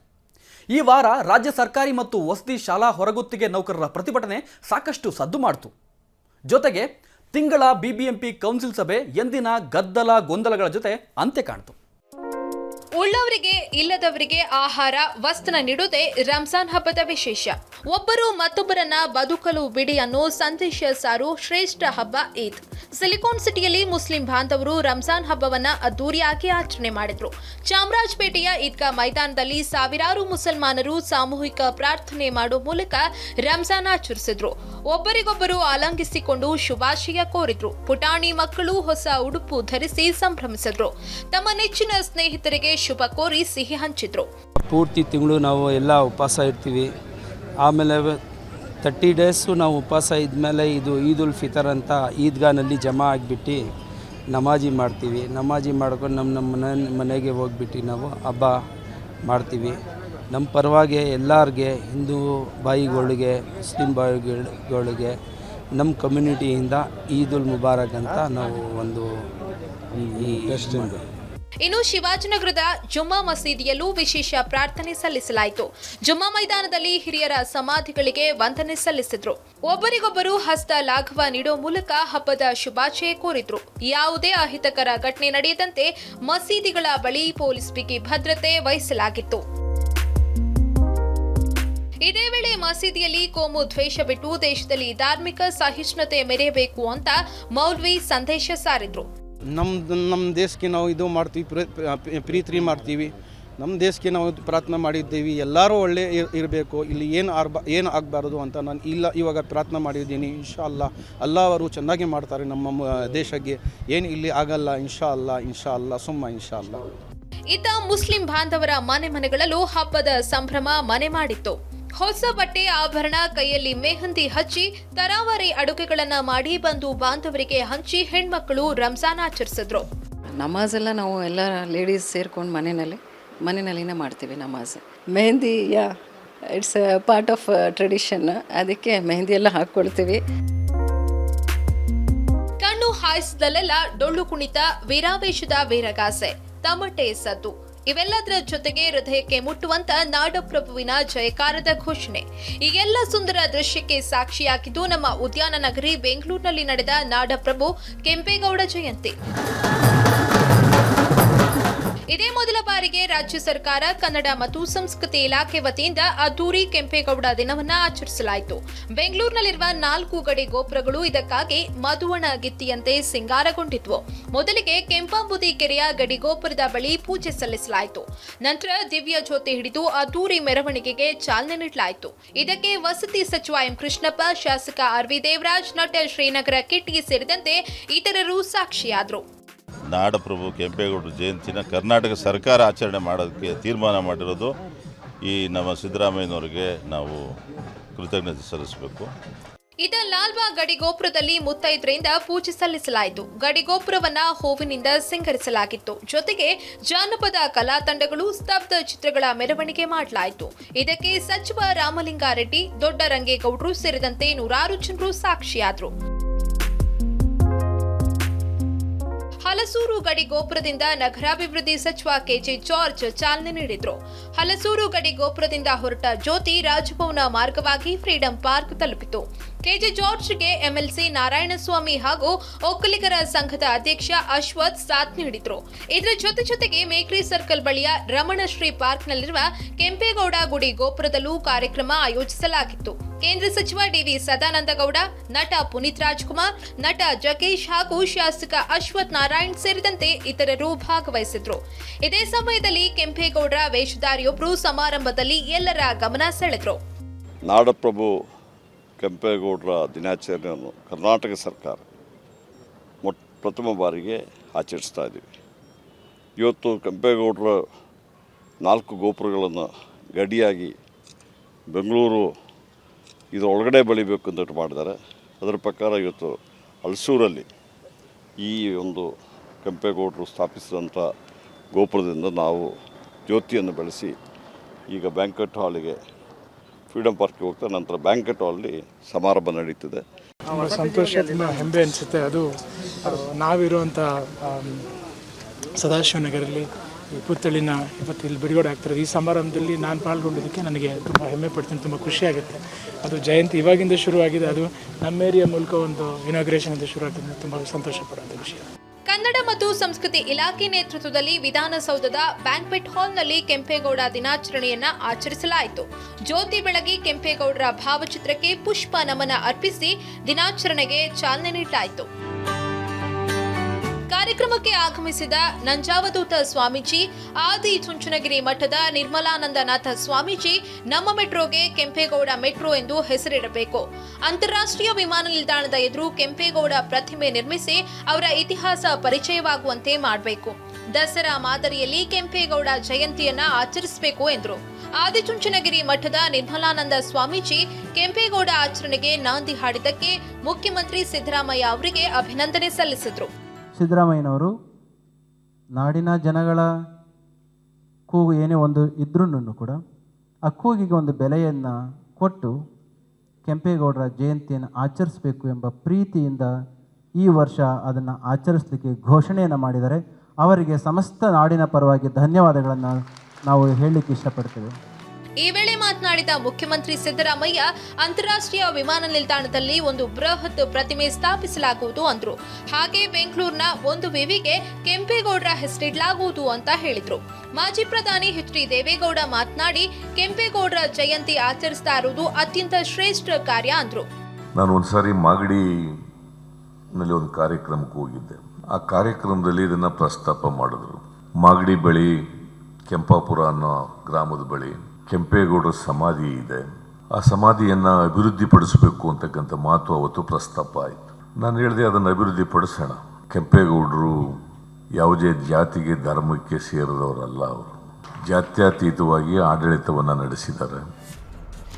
ಈ ವಾರ ರಾಜ್ಯ ಸರ್ಕಾರಿ ಮತ್ತು ವಸತಿ ಶಾಲಾ ಹೊರಗುತ್ತಿಗೆ ನೌಕರರ ಪ್ರತಿಭಟನೆ ಸಾಕಷ್ಟು ಸದ್ದು ಮಾಡಿತು. ಜೊತೆಗೆ ತಿಂಗಳ ಬಿಬಿಎಂಪಿ ಕೌನ್ಸಿಲ್ ಸಭೆ ಎಂದಿನ ಗದ್ದಲ ಗೊಂದಲಗಳ ಜೊತೆ ಅಂತ್ಯ ಕಾಣಿತು. ಉಳ್ಳವರಿಗೆ ಇಲ್ಲದವರಿಗೆ ಆಹಾರ ವಸ್ತ್ರ ನೀಡುವುದೇ ರಂಜಾನ್ ಹಬ್ಬದ ವಿಶೇಷ. ಒಬ್ಬರು ಮತ್ತೊಬ್ಬರನ್ನ ಬದುಕಲು ಬಿಡಿ ಅನ್ನೋ ಸಂದೇಶ ಸಾರು ಶ್ರೇಷ್ಠ ಹಬ್ಬ ಈದ್. ಸಿಲಿಕಾನ್ ಸಿಟಿಯಲ್ಲಿ ಮುಸ್ಲಿಂ ಬಾಂಧವರು ರಂಜಾನ್ ಹಬ್ಬವನ್ನ ಅದ್ದೂರಿಯಾಗಿ ಆಚರಣೆ ಮಾಡಿದ್ರು. ಚಾಮರಾಜಪೇಟೆಯ ಈದ್ಗಾ ಮೈದಾನದಲ್ಲಿ ಸಾವಿರಾರು ಮುಸಲ್ಮಾನರು ಸಾಮೂಹಿಕ ಪ್ರಾರ್ಥನೆ ಮಾಡೋ ಮೂಲಕ ರಂಜಾನ್ ಆಚರಿಸಿದ್ರು. ಒಬ್ಬರಿಗೊಬ್ಬರು ಆಲಂಗಿಸಿಕೊಂಡು ಶುಭಾಶಯ ಕೋರಿದ್ರು. ಪುಟಾಣಿ ಮಕ್ಕಳು ಹೊಸ ಉಡುಪು ಧರಿಸಿ ಸಂಭ್ರಮಿಸಿದ್ರು. ತಮ್ಮ ನೆಚ್ಚಿನ ಸ್ನೇಹಿತರಿಗೆ ಶುಭ ಕೋರಿ ಸಿಹಿ ಹಂಚಿದ್ರು. ಪೂರ್ತಿ ತಿಂಗಳು ನಾವು ಎಲ್ಲ ಉಪವಾಸ ಇರ್ತೀವಿ. ಆಮೇಲೆ ತರ್ಟಿ ಡೇಸು ನಾವು ಉಪವಾಸ ಇದ್ಮೇಲೆ ಇದು ಈದ್ ಉಲ್ ಫಿತರ್ ಅಂತ ಈದ್ಗಾನಲ್ಲಿ ಜಮಾ ಆಗಿಬಿಟ್ಟು ನಮಾಜಿ ಮಾಡ್ತೀವಿ. ನಮಾಜಿ ಮಾಡ್ಕೊಂಡು ನಮ್ಮ ನಮ್ಮ ಮನೆ ಮನೆಗೆ ಹೋಗ್ಬಿಟ್ಟು ನಾವು ಹಬ್ಬ ಮಾಡ್ತೀವಿ. ನಮ್ಮ ಪರವಾಗಿ ಎಲ್ಲರಿಗೆ ಹಿಂದೂ ಬಾಯಿಗಳಿಗೆ ಮುಸ್ಲಿಂ ಬಾಯಿಗಳಿಗೆ ನಮ್ಮ ಕಮ್ಯುನಿಟಿಯಿಂದ ಈದ್ ಉಲ್ ಮುಬಾರಕ್ ಅಂತ ನಾವು ಒಂದು ಈ ಇನ್ನು ಶಿವಾಜಿನಗರದ ಜುಮ್ಮಾ ಮಸೀದಿಯಲ್ಲೂ ವಿಶೇಷ ಪ್ರಾರ್ಥನೆ ಸಲ್ಲಿಸಲಾಯಿತು. ಜುಮ್ಮಾ ಮೈದಾನದಲ್ಲಿ ಹಿರಿಯರ ಸಮಾಧಿಗಳಿಗೆ ವಂದನೆ ಸಲ್ಲಿಸಿದ್ರು. ಒಬ್ಬರಿಗೊಬ್ಬರು ಹಸ್ತ ಲಾಘವ ನೀಡೋ ಮೂಲಕ ಹಬ್ಬದ ಶುಭಾಶಯ ಕೋರಿದ್ರು. ಯಾವುದೇ ಅಹಿತಕರ ಘಟನೆ ನಡೆಯದಂತೆ ಮಸೀದಿಗಳ ಬಳಿ ಪೊಲೀಸ್ ಬಿಗಿ ಭದ್ರತೆ ವಹಿಸಲಾಗಿತ್ತು. ಇದೇ ವೇಳೆ ಮಸೀದಿಯಲ್ಲಿ ಕೋಮು ದ್ವೇಷ ಬಿಟ್ಟು ದೇಶದಲ್ಲಿ ಧಾರ್ಮಿಕ ಸಹಿಷ್ಣುತೆ ಮೆರೆಯಬೇಕು ಅಂತ ಮೌಲ್ವಿ ಸಂದೇಶ ಸಾರಿದ್ರು. ನಮ್ದು ನಮ್ಮ ದೇಶಕ್ಕೆ ನಾವು ಇದು ಮಾಡ್ತೀವಿ, ಪ್ರ- ಪ್ರ- ಪ್ರೀತಿ ಮಾಡ್ತೀವಿ. ನಮ್ಮ ದೇಶಕ್ಕೆ ನಾವು ಪ್ರಾರ್ಥನೆ ಮಾಡಿದ್ದೀವಿ. ಎಲ್ಲರೂ ಒಳ್ಳೆ ಇರಬೇಕು. ಇಲ್ಲಿ ಏನು ಆರ್ಬಾ, ಏನು ಆಗಬಾರ್ದು ಅಂತ ನಾನು ಇಲ್ಲ, ಇವಾಗ ಪ್ರಾರ್ಥನೆ ಮಾಡಿದ್ದೀನಿ. ಇನ್ಶಾ ಅಲ್ಲ ಅಲ್ಲ ಅವರು ಚೆನ್ನಾಗಿ ಮಾಡ್ತಾರೆ ನಮ್ಮ ದೇಶಕ್ಕೆ. ಏನು ಇಲ್ಲಿ ಆಗಲ್ಲ. ಇನ್ಶಾ ಅಲ್ಲ ಇನ್ಶಾ ಅಲ್ಲ ಸುಮ್ಮ ಇನ್ಶಾ ಅಲ್ಲ ಇತ್ತ ಮುಸ್ಲಿಂ ಬಾಂಧವರ ಮನೆ ಮನೆಗಳಲ್ಲೂ ಹಬ್ಬದ ಸಂಭ್ರಮ ಮನೆ ಮಾಡಿತ್ತು. ಹೊಸ ಬಟ್ಟೆ ಆಭರಣ ಕೈಯಲ್ಲಿ ಮೆಹಂದಿ ಹಚ್ಚಿ ತರಾವರಿ ಅಡುಗೆಗಳನ್ನ ಮಾಡಿ ಬಂದು ಬಾಂಧವರಿಗೆ ಹಂಚಿ ಹೆಣ್ಮಕ್ಕಳು ರಂಜಾನ್ ಆಚರಿಸಿದ್ರು. ನಮಾಜ್ ಎಲ್ಲ ನಾವು ಎಲ್ಲ ಲೇಡೀಸ್ ಸೇರ್ಕೊಂಡು ಮನೆಯಲ್ಲಿ ಮನೆಯಲ್ಲಿನೇ ಮಾಡ್ತೀವಿ ನಮಾಜ್. Mehndi yeah it's part of tradition ಅದಕ್ಕೆ ಮೆಹಂದಿ ಎಲ್ಲ ಹಾಕ್ಕೊಳ್ತೀವಿ. ಕಣ್ಣು ಹಾಯಿಸಿದಲ್ಲೆಲ್ಲ ಡೊಳ್ಳು ಕುಣಿತ ವೀರಾವೇಶದ ವೀರಗಾಸೆ ತಮಟೆ ಸದ್ದು. ಇವೆಲ್ಲದರ ಜೊತೆಗೆ ಹೃದಯಕ್ಕೆ ಮುಟ್ಟುವಂತ ನಾಡಪ್ರಭುವಿನ ಜಯಕಾರದ ಘೋಷಣೆ. ಈ ಎಲ್ಲ ಸುಂದರ ದೃಶ್ಯಕ್ಕೆ ಸಾಕ್ಷಿಯಾಗಿದ್ದು ನಮ್ಮ ಉದ್ಯಾನ ನಗರಿ ಬೆಂಗಳೂರಿನಲ್ಲಿ ನಡೆದ ನಾಡಪ್ರಭು ಕೆಂಪೇಗೌಡ ಜಯಂತಿ. ಇದೇ ಮೊದಲ ಬಾರಿಗೆ ರಾಜ್ಯ ಸರ್ಕಾರ, ಕನ್ನಡ ಮತ್ತು ಸಂಸ್ಕೃತಿ ಇಲಾಖೆ ವತಿಯಿಂದ ಅದ್ದೂರಿ ಕೆಂಪೇಗೌಡ ದಿನವನ್ನ ಆಚರಿಸಲಾಯಿತು. ಬೆಂಗಳೂರಿನಲ್ಲಿರುವ ನಾಲ್ಕು ಗಡಿ ಗೋಪುರಗಳು ಇದಕ್ಕಾಗಿ ಮಧುವಣ ಗಿತ್ತಿಯಂತೆ ಸಿಂಗಾರಗೊಂಡಿದ್ವು. ಮೊದಲಿಗೆ ಕೆಂಪಾಂಬುದಿ ಕೆರೆಯ ಗಡಿ ಗೋಪುರದ ಬಳಿ ಪೂಜೆ ಸಲ್ಲಿಸಲಾಯಿತು. ನಂತರ ದಿವ್ಯ ಜ್ಯೋತಿ ಹಿಡಿದು ಅದ್ದೂರಿ ಮೆರವಣಿಗೆಗೆ ಚಾಲನೆ ನೀಡಲಾಯಿತು. ಇದಕ್ಕೆ ವಸತಿ ಸಚಿವ ಎಂ ಕೃಷ್ಣಪ್ಪ, ಶಾಸಕ ಆರ್ ವಿ ದೇವರಾಜ್, ನಟ ಶ್ರೀನಗರ ಕಿಟ್ಟಿ ಸೇರಿದಂತೆ ಇತರರು ಸಾಕ್ಷಿಯಾದರು. ನಾಡಪ್ರಭು ಕೆಂಪೇಗೌಡರ ಜಯಂತಿನ ಕರ್ನಾಟಕ ಸರ್ಕಾರ ಆಚರಣೆ ಮಾಡೋದಕ್ಕೆ ತೀರ್ಮಾನ ಮಾಡಿರೋದು ಈ ನಮ್ಮ ಸಿದ್ದರಾಮಯ್ಯನವರಿಗೆ ನಾವು ಕೃತಜ್ಞತೆ ಸಲ್ಲಿಸಬೇಕು. ಇದ ಲಾಲ್ಬಾಗ್ ಗಡಿಗೋಪುರದಲ್ಲಿ ಮುತ್ತೈದರಿಂದ ಪೂಜೆ ಸಲ್ಲಿಸಲಾಯಿತು. ಗಡಿಗೋಪುರವನ್ನ ಹೂವಿನಿಂದ ಸಿಂಗರಿಸಲಾಗಿತ್ತು. ಜೊತೆಗೆ ಜಾನಪದ ಕಲಾ ತಂಡಗಳು ಸ್ತಬ್ಧ ಚಿತ್ರಗಳ ಮೆರವಣಿಗೆ ಮಾಡಲಾಯಿತು. ಇದಕ್ಕೆ ಸಚಿವ ರಾಮಲಿಂಗಾರೆಡ್ಡಿ ದೊಡ್ಡ ರಂಗೇಗೌಡರು ಸೇರಿದಂತೆ ನೂರಾರು ಜನರು ಸಾಕ್ಷಿಯಾದರು. ಹಲಸೂರು ಗಡಿ ಗೋಪುರದಿಂದ ನಗರಾಭಿವೃದ್ಧಿ ಸಚಿವ ಕೆಜೆ ಜಾರ್ಜ್ ಚಾಲನೆ ನೀಡಿದ್ರು. ಹಲಸೂರು ಗಡಿ ಗೋಪುರದಿಂದ ಹೊರಟ ಜ್ಯೋತಿ ರಾಜಭವನ ಮಾರ್ಗವಾಗಿ ಫ್ರೀಡಂ ಪಾರ್ಕ್ ತಲುಪಿತು. ಕೆಜೆ ಜಾರ್ಜ್ಗೆ ಎಂಎಲ್ಸಿ ನಾರಾಯಣಸ್ವಾಮಿ ಹಾಗೂ ಒಕ್ಕಲಿಗರ ಸಂಘದ ಅಧ್ಯಕ್ಷ ಅಶ್ವಥ್ ಸಾಥ್ ನೀಡಿದ್ರು. ಇದರ ಜೊತೆ ಜೊತೆಗೆ ಮೇಕ್ರಿ ಸರ್ಕಲ್ ಬಳಿಯ ರಮಣಶ್ರೀ ಪಾರ್ಕ್ನಲ್ಲಿರುವ ಕೆಂಪೇಗೌಡ ಗುಡಿ ಗೋಪುರದಲ್ಲೂ ಕಾರ್ಯಕ್ರಮ ಆಯೋಜಿಸಲಾಗಿತ್ತು. ಕೇಂದ್ರ ಸಚಿವ ಡಿವಿ ಸದಾನಂದಗೌಡ, ನಟ ಪುನೀತ್ ರಾಜ್ಕುಮಾರ್, ನಟ ಜಗೇಶ್ ಹಾಗೂ ಶಾಸಕ ಅಶ್ವಥ್ ನಾರಾಯಣ್ ಸೇರಿದಂತೆ ಇತರರು ಭಾಗವಹಿಸಿದ್ರು. ಇದೇ ಸಮಯದಲ್ಲಿ ಕೆಂಪೇಗೌಡರ ವೇಷಧಾರಿಯೊಬ್ಬರು ಸಮಾರಂಭದಲ್ಲಿ ಎಲ್ಲರ ಗಮನ ಸೆಳೆದ್ರು. ನಾಡಪ್ರಭು ಕೆಂಪೇಗೌಡರ ದಿನಾಚರಣೆಯನ್ನು ಕರ್ನಾಟಕ ಸರ್ಕಾರ ಮೊಟ್ಟ ಪ್ರಥಮ ಬಾರಿಗೆ ಆಚರಿಸ್ತಾ ಇದ್ದೀವಿ. ಇವತ್ತು ಕೆಂಪೇಗೌಡರ ನಾಲ್ಕು ಗೋಪುರಗಳನ್ನು ಗಡಿಯಾಗಿ ಬೆಂಗಳೂರು ಇದರ ಒಳಗಡೆ ಬೆಳಿಬೇಕು ಅಂತ ಮಾಡಿದ್ದಾರೆ. ಅದರ ಪ್ರಕಾರ ಇವತ್ತು ಹಲಸೂರಲ್ಲಿ ಈ ಒಂದು ಕೆಂಪೇಗೌಡರು ಸ್ಥಾಪಿಸಿದಂಥ ಗೋಪುರದಿಂದ ನಾವು ಜ್ಯೋತಿಯನ್ನು ಬೆಳೆಸಿ ಈಗ ಬ್ಯಾಂಕ್ವೆಟ್ ಹಾಲಿಗೆ ಫ್ರೀಡಮ್ ಪಾರ್ಕ್ಗೆ ಹೋಗ್ತಾ ನಂತರ ಬ್ಯಾಂಕೆಟ್ ಹಾಲ್ಲಿ ಸಮಾರಂಭ ನಡೀತದೆ. ಸಂತೋಷ ತುಂಬ ಹೆಮ್ಮೆ ಅನಿಸುತ್ತೆ. ಅದು ನಾವಿರುವಂಥ ಸದಾಶಿವನಗರಲ್ಲಿ ಪುತ್ತಳಿನ ಇವತ್ತು ಇಲ್ಲಿ ಬಿಡುಗಡೆ ಆಗ್ತಿರೋದು. ಈ ಸಮಾರಂಭದಲ್ಲಿ ನಾನು ಪಾಲ್ಗೊಂಡಿದ್ದಕ್ಕೆ ನನಗೆ ತುಂಬ ಹೆಮ್ಮೆ ಪಡ್ತೀನಿ, ತುಂಬ ಖುಷಿಯಾಗುತ್ತೆ ಅದು ಜಯಂತಿ ಇವಾಗಿಂದ ಶುರುವಾಗಿದೆ. ಅದು ನಮ್ಮ ಏರಿಯಾ ಮೂಲಕ ಒಂದು ಇನಾಗ್ರೇಷನಿಂದ ಶುರು ತುಂಬ ಸಂತೋಷ ಪಡುವಂಥ ವಿಷಯ. ಕನ್ನಡ ಮತ್ತು ಸಂಸ್ಕೃತಿ ಇಲಾಖೆ ನೇತೃತ್ವದಲ್ಲಿ ವಿಧಾನಸೌಧದ ಬ್ಯಾಂಕ್ವೆಟ್ ಹಾಲ್ನಲ್ಲಿ ಕೆಂಪೇಗೌಡ ದಿನಾಚರಣೆಯನ್ನ ಆಚರಿಸಲಾಯಿತು. ಜ್ಯೋತಿ ಬೆಳಗಿ ಕೆಂಪೇಗೌಡರ ಭಾವಚಿತ್ರಕ್ಕೆ ಪುಷ್ಪ ನಮನ ಅರ್ಪಿಸಿ ದಿನಾಚರಣೆಗೆ ಚಾಲನೆ ನೀಡಲಾಯಿತು. ಕಾರ್ಯಕ್ರಮಕ್ಕೆ ಆಗಮಿಸಿದ ನಂಜಾವಧೂತ ಸ್ವಾಮೀಜಿ, ಆದಿ ಚುಂಚನಗಿರಿ ಮಠದ ನಿರ್ಮಲಾನಂದನಾಥ ಸ್ವಾಮೀಜಿ ನಮ್ಮ ಮೆಟ್ರೋಗೆ ಕೆಂಪೇಗೌಡ ಮೆಟ್ರೋ ಎಂದು ಹೆಸರಿಡಬೇಕು. ಅಂತಾರಾಷ್ಟ್ರೀಯ ವಿಮಾನ ನಿಲ್ದಾಣದ ಎದುರು ಕೆಂಪೇಗೌಡ ಪ್ರತಿಮೆ ನಿರ್ಮಿಸಿ ಅವರ ಇತಿಹಾಸ ಪರಿಚಯವಾಗುವಂತೆ ಮಾಡಬೇಕು. ದಸರಾ ಮಾದರಿಯಲ್ಲಿ ಕೆಂಪೇಗೌಡ ಜಯಂತಿಯನ್ನ ಆಚರಿಸಬೇಕು ಎಂದರು. ಆದಿಚುಂಚನಗಿರಿ ಮಠದ ನಿರ್ಮಲಾನಂದ ಸ್ವಾಮೀಜಿ ಕೆಂಪೇಗೌಡ ಆಚರಣೆಗೆ ನಾಂದಿ ಹಾಡಿದ್ದಕ್ಕೆ ಮುಖ್ಯಮಂತ್ರಿ ಸಿದ್ದರಾಮಯ್ಯ ಅವರಿಗೆ ಅಭಿನಂದನೆ ಸಲ್ಲಿಸಿದ್ರು. ಸಿದ್ದರಾಮಯ್ಯನವರು ನಾಡಿನ ಜನಗಳ ಕೂಗು ಏನೇ ಒಂದು ಇದ್ರೂ ಕೂಡ ಆ ಕೂಗಿಗೆ ಒಂದು ಬೆಲೆಯನ್ನು ಕೊಟ್ಟು ಕೆಂಪೇಗೌಡರ ಜಯಂತಿಯನ್ನು ಆಚರಿಸಬೇಕು ಎಂಬ ಪ್ರೀತಿಯಿಂದ ಈ ವರ್ಷ ಅದನ್ನು ಆಚರಿಸಲಿಕ್ಕೆ ಘೋಷಣೆಯನ್ನು ಮಾಡಿದ್ದಾರೆ. ಅವರಿಗೆ ಸಮಸ್ತ ನಾಡಿನ ಪರವಾಗಿ ಧನ್ಯವಾದಗಳನ್ನು ನಾವು ಹೇಳಲಿಕ್ಕೆ ಇಷ್ಟಪಡ್ತೇವೆ. ಈ ವೇಳೆ ಮಾತನಾಡಿದ ಮುಖ್ಯಮಂತ್ರಿ ಸಿದ್ದರಾಮಯ್ಯ, ಅಂತಾರಾಷ್ಟ್ರೀಯ ವಿಮಾನ ನಿಲ್ದಾಣದಲ್ಲಿ ಒಂದು ಬೃಹತ್ ಪ್ರತಿಮೆ ಸ್ಥಾಪಿಸಲಾಗುವುದು ಅಂದ್ರು. ಹಾಗೆ ಬೆಂಗಳೂರಿನ ಒಂದು ವಿವಿಗೆ ಕೆಂಪೇಗೌಡರ ಹೆಸರಿಡಲಾಗುವುದು ಅಂತ ಹೇಳಿದ್ರು. ಮಾಜಿ ಪ್ರಧಾನಿ ಎಚ್ ಡಿ ದೇವೇಗೌಡ ಮಾತನಾಡಿ, ಕೆಂಪೇಗೌಡರ ಜಯಂತಿ ಆಚರಿಸ್ತಾ ಇರುವುದು ಅತ್ಯಂತ ಶ್ರೇಷ್ಠ ಕಾರ್ಯ ಅಂದ್ರು. ನಾನು ಒಂದು ಸಾರಿ ಮಾಗಡಿನಲ್ಲಿ ಒಂದು ಕಾರ್ಯಕ್ರಮಕ್ಕೆ ಹೋಗಿದ್ದೆ. ಆ ಕಾರ್ಯಕ್ರಮದಲ್ಲಿ ಇದನ್ನು ಪ್ರಸ್ತಾಪ ಮಾಡಿದ್ರು. ಮಾಗಡಿ ಬಳಿ ಕೆಂಪಾಪುರ ಅನ್ನೋ ಗ್ರಾಮದ ಬಳಿ ಕೆಂಪೇಗೌಡರ ಸಮಾಧಿ ಇದೆ. ಆ ಸಮಾಧಿಯನ್ನು ಅಭಿವೃದ್ಧಿಪಡಿಸಬೇಕು ಅಂತಕ್ಕಂಥ ಮಾತು ಅವತ್ತು ಪ್ರಸ್ತಾಪ ಆಯಿತು. ನಾನು ಹೇಳಿದೆ ಅದನ್ನು ಅಭಿವೃದ್ಧಿಪಡಿಸೋಣ. ಕೆಂಪೇಗೌಡರು ಯಾವುದೇ ಜಾತಿಗೆ ಧರ್ಮಕ್ಕೆ ಸೇರಿದವರಲ್ಲ ಅವರು. ಜಾತ್ಯತೀತವಾಗಿ ಆಡಳಿತವನ್ನು ನಡೆಸಿದ್ದಾರೆ.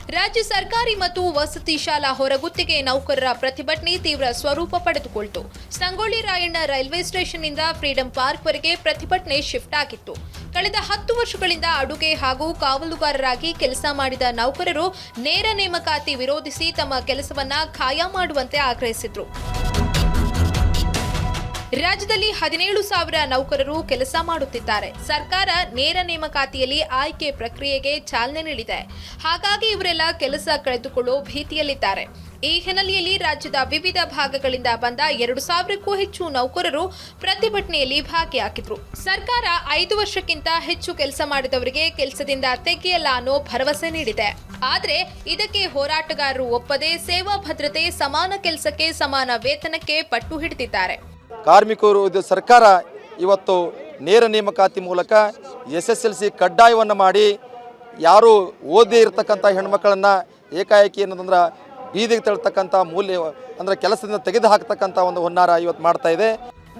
ರಾಜ್ಯ ಸರ್ಕಾರಿ ಮತ್ತು ವಸತಿ ಶಾಲಾ ಹೊರಗುತ್ತಿಗೆ ನೌಕರರ ಪ್ರತಿಭಟನೆ ತೀವ್ರ ಸ್ವರೂಪ ಪಡೆದುಕೊಳ್ತು. ಸಂಗೊಳ್ಳಿ ರಾಯಣ್ಣ ರೈಲ್ವೆ ಸ್ಟೇಷನ್ನಿಂದ ಫ್ರೀಡಂ ಪಾರ್ಕ್ವರೆಗೆ ಪ್ರತಿಭಟನೆ ಶಿಫ್ಟ್ ಆಗಿತ್ತು. ಕಳೆದ ಹತ್ತು ವರ್ಷಗಳಿಂದ ಅಡುಗೆ ಹಾಗೂ ಕಾವಲುಗಾರರಾಗಿ ಕೆಲಸ ಮಾಡಿದ ನೌಕರರು ನೇರ ನೇಮಕಾತಿ ವಿರೋಧಿಸಿ ತಮ್ಮ ಕೆಲಸವನ್ನ ಖಾಯಂ ಮಾಡುವಂತೆ ಆಗ್ರಹಿಸಿದ್ರು. ರಾಜ್ಯದಲ್ಲಿ ಹದಿನೇಳು ಸಾವಿರ ನೌಕರರು ಕೆಲಸ ಮಾಡುತ್ತಿದ್ದಾರೆ. ಸರ್ಕಾರ ನೇರ ನೇಮಕಾತಿಯಲ್ಲಿ ಆಯ್ಕೆ ಪ್ರಕ್ರಿಯೆಗೆ ಚಾಲನೆ ನೀಡಿದೆ. ಹಾಗಾಗಿ ಇವರೆಲ್ಲ ಕೆಲಸ ಕಳೆದುಕೊಳ್ಳೋ ಭೀತಿಯಲ್ಲಿದ್ದಾರೆ. ಈ ಹಿನ್ನೆಲೆಯಲ್ಲಿ ರಾಜ್ಯದ ವಿವಿಧ ಭಾಗಗಳಿಂದ ಬಂದ ಎರಡು ಸಾವಿರಕ್ಕೂ ಹೆಚ್ಚು ನೌಕರರು ಪ್ರತಿಭಟನೆಯಲ್ಲಿ ಭಾಗಿಯಾಗಿದ್ರು. ಸರ್ಕಾರ ಐದು ವರ್ಷಕ್ಕಿಂತ ಹೆಚ್ಚು ಕೆಲಸ ಮಾಡಿದವರಿಗೆ ಕೆಲಸದಿಂದ ತೆಗೆಯಲ್ಲ ಅನ್ನೋ ಭರವಸೆ ನೀಡಿದೆ. ಆದರೆ ಇದಕ್ಕೆ ಹೋರಾಟಗಾರರು ಒಪ್ಪದೆ ಸೇವಾ ಭದ್ರತೆ ಸಮಾನ ಕೆಲಸಕ್ಕೆ ಸಮಾನ ವೇತನಕ್ಕೆ ಪಟ್ಟು ಹಿಡಿದಿದ್ದಾರೆ. ಕಾರ್ಮಿಕರು ಸರ್ಕಾರ ಇವತ್ತು ನೇರ ನೇಮಕಾತಿ ಮೂಲಕ ಎಸ್ ಎಸ್ ಎಲ್ ಸಿ ಕಡ್ಡಾಯವನ್ನು ಮಾಡಿ ಯಾರು ಓದೇ ಇರತಕ್ಕಂಥ ಹೆಣ್ಮಕ್ಕಳನ್ನು ಏಕಾಏಕಿ ಅನ್ನೋದಂದ್ರೆ ಬೀದಿಗೆ ತಳ್ತಕ್ಕಂಥ ಮೂಲ್ಯ ಅಂದರೆ ಕೆಲಸದಿಂದ ತೆಗೆದು ಹಾಕ್ತಕ್ಕಂಥ ಒಂದು ಹುನ್ನಾರ ಇವತ್ತು ಮಾಡ್ತಾ ಇದೆ.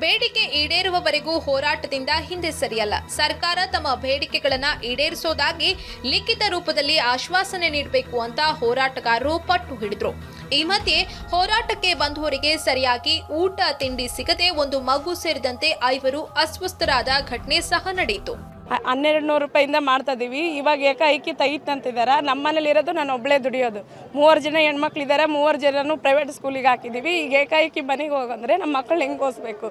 ಬೇಡಿಕೆ ಈಡೇರುವವರೆಗೂ ಹೋರಾಟದಿಂದ ಹಿಂದೆ ಸರಿಯಲ್ಲ. ಸರ್ಕಾರ ತಮ್ಮ ಬೇಡಿಕೆಗಳನ್ನು ಈಡೇರಿಸೋದಾಗಿ ಲಿಖಿತ ರೂಪದಲ್ಲಿ ಆಶ್ವಾಸನೆ ನೀಡಬೇಕು ಅಂತ ಹೋರಾಟಗಾರರು ಪಟ್ಟು ಹಿಡಿದ್ರು. ಈ ಮಧ್ಯೆ ಹೋರಾಟಕ್ಕೆ ಬಂದವರಿಗೆ ಸರಿಯಾಗಿ ಊಟ, ತಿಂಡಿ ಸಿಗದೆ ಒಂದು ಮಗು ಸೇರಿದಂತೆ ಐವರು ಅಸ್ವಸ್ಥರಾದ ಘಟನೆ ಸಹ ನಡೆಯಿತು. ಹನ್ನೆರಡು ನೂರು ರೂಪಾಯಿಂದ ಮಾಡ್ತಾ ಇದೀವಿ. ಇವಾಗ ಏಕಾಏಕಿ ತೆಗಿತಂತಿದ್ದಾರೆ ನಮ್ಮ ಮನೇಲಿ ಇರೋದು ನಾನು ಒಬ್ಬಳೇ ದುಡಿಯೋದು. ಮೂವರು ಜನ ಹೆಣ್ಮಕ್ಳಿದ್ದಾರೆ ಮೂವರು ಜನನು ಪ್ರೈವೇಟ್ ಸ್ಕೂಲಿಗೆ ಹಾಕಿದ್ದೀವಿ ಈಗ ಏಕಾಏಕಿ ಮನೆಗೆ ಹೋಗಂದ್ರೆ ನಮ್ಮ ಮಕ್ಕಳು ಹೆಂಗೆ ಓದಿಸ್ಬೇಕು?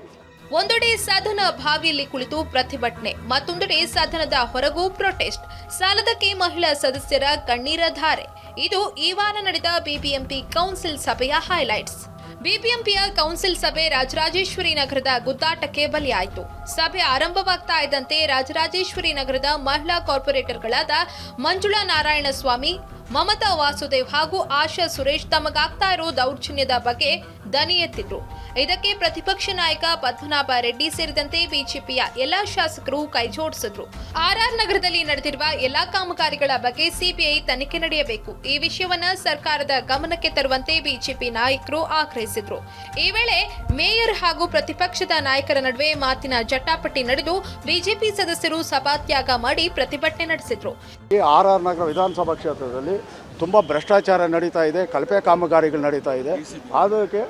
ಒಂದೆಡೆ ಸದನ ಬಾವಿಯಲ್ಲಿ ಕುಳಿತು ಪ್ರತಿಭಟನೆ, ಮತ್ತೊಂದೆಡೆ ಸದನದ ಹೊರಗೂ ಪ್ರೊಟೆಸ್ಟ್ ಸಾಲದಕ್ಕೆ ಮಹಿಳಾ ಸದಸ್ಯರ ಕಣ್ಣೀರ ಧಾರೆ. ಇದು ಈ ವಾರ ನಡೆದ ಬಿಬಿಎಂಪಿ ಕೌನ್ಸಿಲ್ ಸಭೆಯ ಹೈಲೈಟ್ಸ್ ಬಿಬಿಎಂಪಿಯ ಕೌನ್ಸಿಲ್ ಸಭೆ ರಾಜರಾಜೇಶ್ವರಿ ನಗರದ ಗುದ್ದಾಟಕ್ಕೆ ಬಲಿಯಾಯಿತು. ಸಭೆ ಆರಂಭವಾಗ್ತಾ ಇದ್ದಂತೆ ರಾಜರಾಜೇಶ್ವರಿ ನಗರದ ಮಹಿಳಾ ಕಾರ್ಪೊರೇಟರ್ಗಳಾದ ಮಂಜುಳಾ ನಾರಾಯಣ ಸ್ವಾಮಿ ಮಮತಾ ವಾಸುದೇವ್ ಹಾಗೂ ಆಶಾ ಸುರೇಶ್ ತಮಗಾಗ್ತಾ ಇರೋ ದೌರ್ಜನ್ಯದ ಬಗ್ಗೆ ದನಿ ಎತ್ತಿದ್ರು. ಇದಕ್ಕೆ ಪ್ರತಿಪಕ್ಷ ನಾಯಕ ಪದ್ಮನಾಭ ರೆಡ್ಡಿ ಸೇರಿದಂತೆ ಬಿಜೆಪಿಯ ಎಲ್ಲಾ ಶಾಸಕರು ಕೈಜೋಡಿಸಿದ್ರು ಆರ್ಆರ್ ನಗರದಲ್ಲಿ ನಡೆದಿರುವ ಎಲ್ಲಾ ಕಾಮಗಾರಿಗಳ ಬಗ್ಗೆ ಸಿಬಿಐ ತನಿಖೆ ನಡೆಯಬೇಕು. ಈ ವಿಷಯವನ್ನ ಸರ್ಕಾರದ ಗಮನಕ್ಕೆ ತರುವಂತೆ ಬಿಜೆಪಿ ನಾಯಕರು ಆಗ್ರಹಿಸಿದ್ರು. ಈ ವೇಳೆ ಮೇಯರ್ ಹಾಗೂ ಪ್ರತಿಪಕ್ಷದ ನಾಯಕರ ನಡುವೆ ಮಾತಿನ ಜಟಾಪಟಿ ನಡೆದು ಬಿಜೆಪಿ ಸದಸ್ಯರು ಸಭಾತ್ಯಾಗ ಮಾಡಿ ಪ್ರತಿಭಟನೆ ನಡೆಸಿದ್ರು. ಈ ಆರ್ ಆರ್ ನಗರ ವಿಧಾನಸಭಾ ಕ್ಷೇತ್ರದಲ್ಲಿ ತುಂಬ ಭ್ರಷ್ಟಾಚಾರ ನಡೀತಾ ಇದೆ, ಕಳಪೆ ಕಾಮಗಾರಿಗಳು ನಡೀತಾ ಇದೆ. ಅದಕ್ಕೆ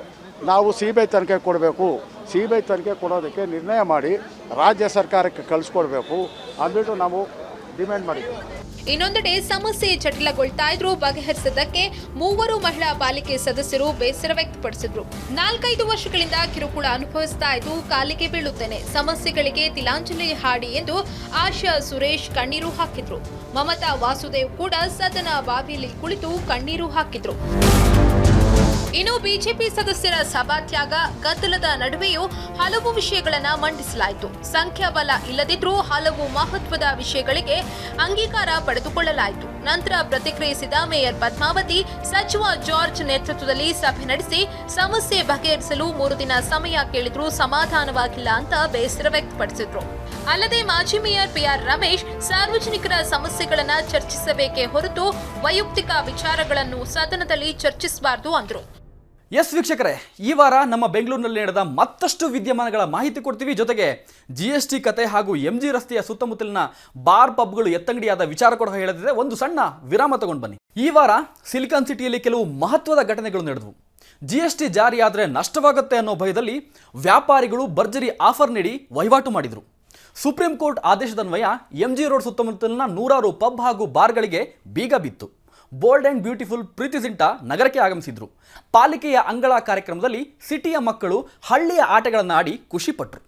ನಾವು ಸಿ ಬಿ ಐ ತನಿಖೆ ಕೊಡಬೇಕು. ಸಿ ಬಿ ಐ ತನಿಖೆ ಕೊಡೋದಕ್ಕೆ ನಿರ್ಣಯ ಮಾಡಿ ರಾಜ್ಯ ಸರ್ಕಾರಕ್ಕೆ ಕಳಿಸ್ಕೊಡ್ಬೇಕು. ಅಂದ್ಬಿಟ್ಟು ನಾವು ಡಿಮ್ಯಾಂಡ್ ಮಾಡಿದ್ದೀವಿ ಇನ್ನೊಂದೆಡೆ ಸಮಸ್ಯೆ ಜಟಿಲಗೊಳ್ತಾ ಇದ್ರು ಬಗೆಹರಿಸದಕ್ಕೆ ಮೂವರು ಮಹಿಳಾ ಪಾಲಿಕೆ ಸದಸ್ಯರು ಬೇಸರ ವ್ಯಕ್ತಪಡಿಸಿದ್ರು. ನಾಲ್ಕೈದು ವರ್ಷಗಳಿಂದ ಕಿರುಕುಳ ಅನುಭವಿಸ್ತಾ ಇದ್ದು ಕಾಲಿಗೆ ಬೀಳುತ್ತೇನೆ. ಸಮಸ್ಯೆಗಳಿಗೆ ತಿಲಾಂಜಲಿ ಹಾಡಿ ಎಂದು ಆಶಾ ಸುರೇಶ್ ಕಣ್ಣೀರು ಹಾಕಿದ್ರು. ಮಮತಾ ವಾಸುದೇವ್ ಕೂಡ ಸದನ ಬಾವಿಯಲ್ಲಿ ಕುಳಿತು ಕಣ್ಣೀರು ಹಾಕಿದ್ರು. ಇನ್ನು ಬಿಜೆಪಿ ಸದಸ್ಯರ ಸಭಾತ್ಯಾಗ ಗದ್ದಲದ ನಡುವೆಯೂ ಹಲವು ವಿಷಯಗಳನ್ನು ಮಂಡಿಸಲಾಯಿತು. ಸಂಖ್ಯಾಬಲ ಇಲ್ಲದಿದ್ರೂ ಹಲವು ಮಹತ್ವದ ವಿಷಯಗಳಿಗೆ ಅಂಗೀಕಾರ ಪಡೆದುಕೊಳ್ಳಲಾಯಿತು. ನಂತರ ಪ್ರತಿಕ್ರಿಯಿಸಿದ ಮೇಯರ್ ಪದ್ಮಾವತಿ, ಸಚಿವ ಜಾರ್ಜ್ ನೇತೃತ್ವದಲ್ಲಿ ಸಭೆ ನಡೆಸಿ ಸಮಸ್ಯೆ ಬಗೆಹರಿಸಲು ಮೂರು ದಿನ ಸಮಯ ಕೇಳಿದ್ರೂ ಸಮಾಧಾನವಾಗಿಲ್ಲ ಅಂತ ಬೇಸರ ವ್ಯಕ್ತಪಡಿಸಿದ್ರು. ಅಲ್ಲದೆ ಮಾಜಿ ಮೇಯರ್ ಪಿಆರ್ ರಮೇಶ್, ಸಾರ್ವಜನಿಕರ ಸಮಸ್ಯೆಗಳನ್ನು ಚರ್ಚಿಸಬೇಕೇ ಹೊರತು ವೈಯಕ್ತಿಕ ವಿಚಾರಗಳನ್ನು ಸದನದಲ್ಲಿ ಚರ್ಚಿಸಬಾರದು ಅಂದ್ರು. ಎಸ್ ವೀಕ್ಷಕರೇ, ಈ ವಾರ ನಮ್ಮ ಬೆಂಗಳೂರಿನಲ್ಲಿ ನಡೆದ ಮತ್ತಷ್ಟು ವಿದ್ಯಮಾನಗಳ ಮಾಹಿತಿ ಕೊಡ್ತೀವಿ. ಜೊತೆಗೆ ಜಿ ಎಸ್ ಟಿ ಕತೆ ಹಾಗೂ ಎಂ ಜಿ ರಸ್ತೆಯ ಸುತ್ತಮುತ್ತಲಿನ ಬಾರ್ ಪಬ್ಗಳು ಎತ್ತಂಗಡಿಯಾದ ವಿಚಾರ ಕೂಡ ಹೇಳದಿದೆ. ಒಂದು ಸಣ್ಣ ವಿರಾಮ ತಗೊಂಡು ಬನ್ನಿ. ಈ ವಾರ ಸಿಲಿಕಾನ್ ಸಿಟಿಯಲ್ಲಿ ಕೆಲವು ಮಹತ್ವದ ಘಟನೆಗಳು ನಡೆದವು. ಜಿ ಎಸ್ ಟಿ ಜಾರಿಯಾದರೆ ನಷ್ಟವಾಗುತ್ತೆ ಅನ್ನೋ ಭಯದಲ್ಲಿ ವ್ಯಾಪಾರಿಗಳು ಭರ್ಜರಿ ಆಫರ್ ನೀಡಿ ವಹಿವಾಟು ಮಾಡಿದರು. ಸುಪ್ರೀಂ ಕೋರ್ಟ್ ಆದೇಶದನ್ವಯ ಎಂಜಿ ರೋಡ್ ಸುತ್ತಮುತ್ತಲಿನ ನೂರಾರು ಪಬ್ ಹಾಗೂ ಬಾರ್ಗಳಿಗೆ ಬೀಗ ಬಿತ್ತು. Bold and beautiful Preity Zinta ನಗರಕ್ಕೆ ಆಗಮಿಸಿದ್ರು. ಪಾಲಿಕೆಯ ಅಂಗಳ ಕಾರ್ಯಕ್ರಮದಲ್ಲಿ ಸಿಟಿಯ ಮಕ್ಕಳು ಹಳ್ಳಿಯ ಆಟಗಳನ್ನು ಆಡಿ ಖುಷಿಪಟ್ಟರು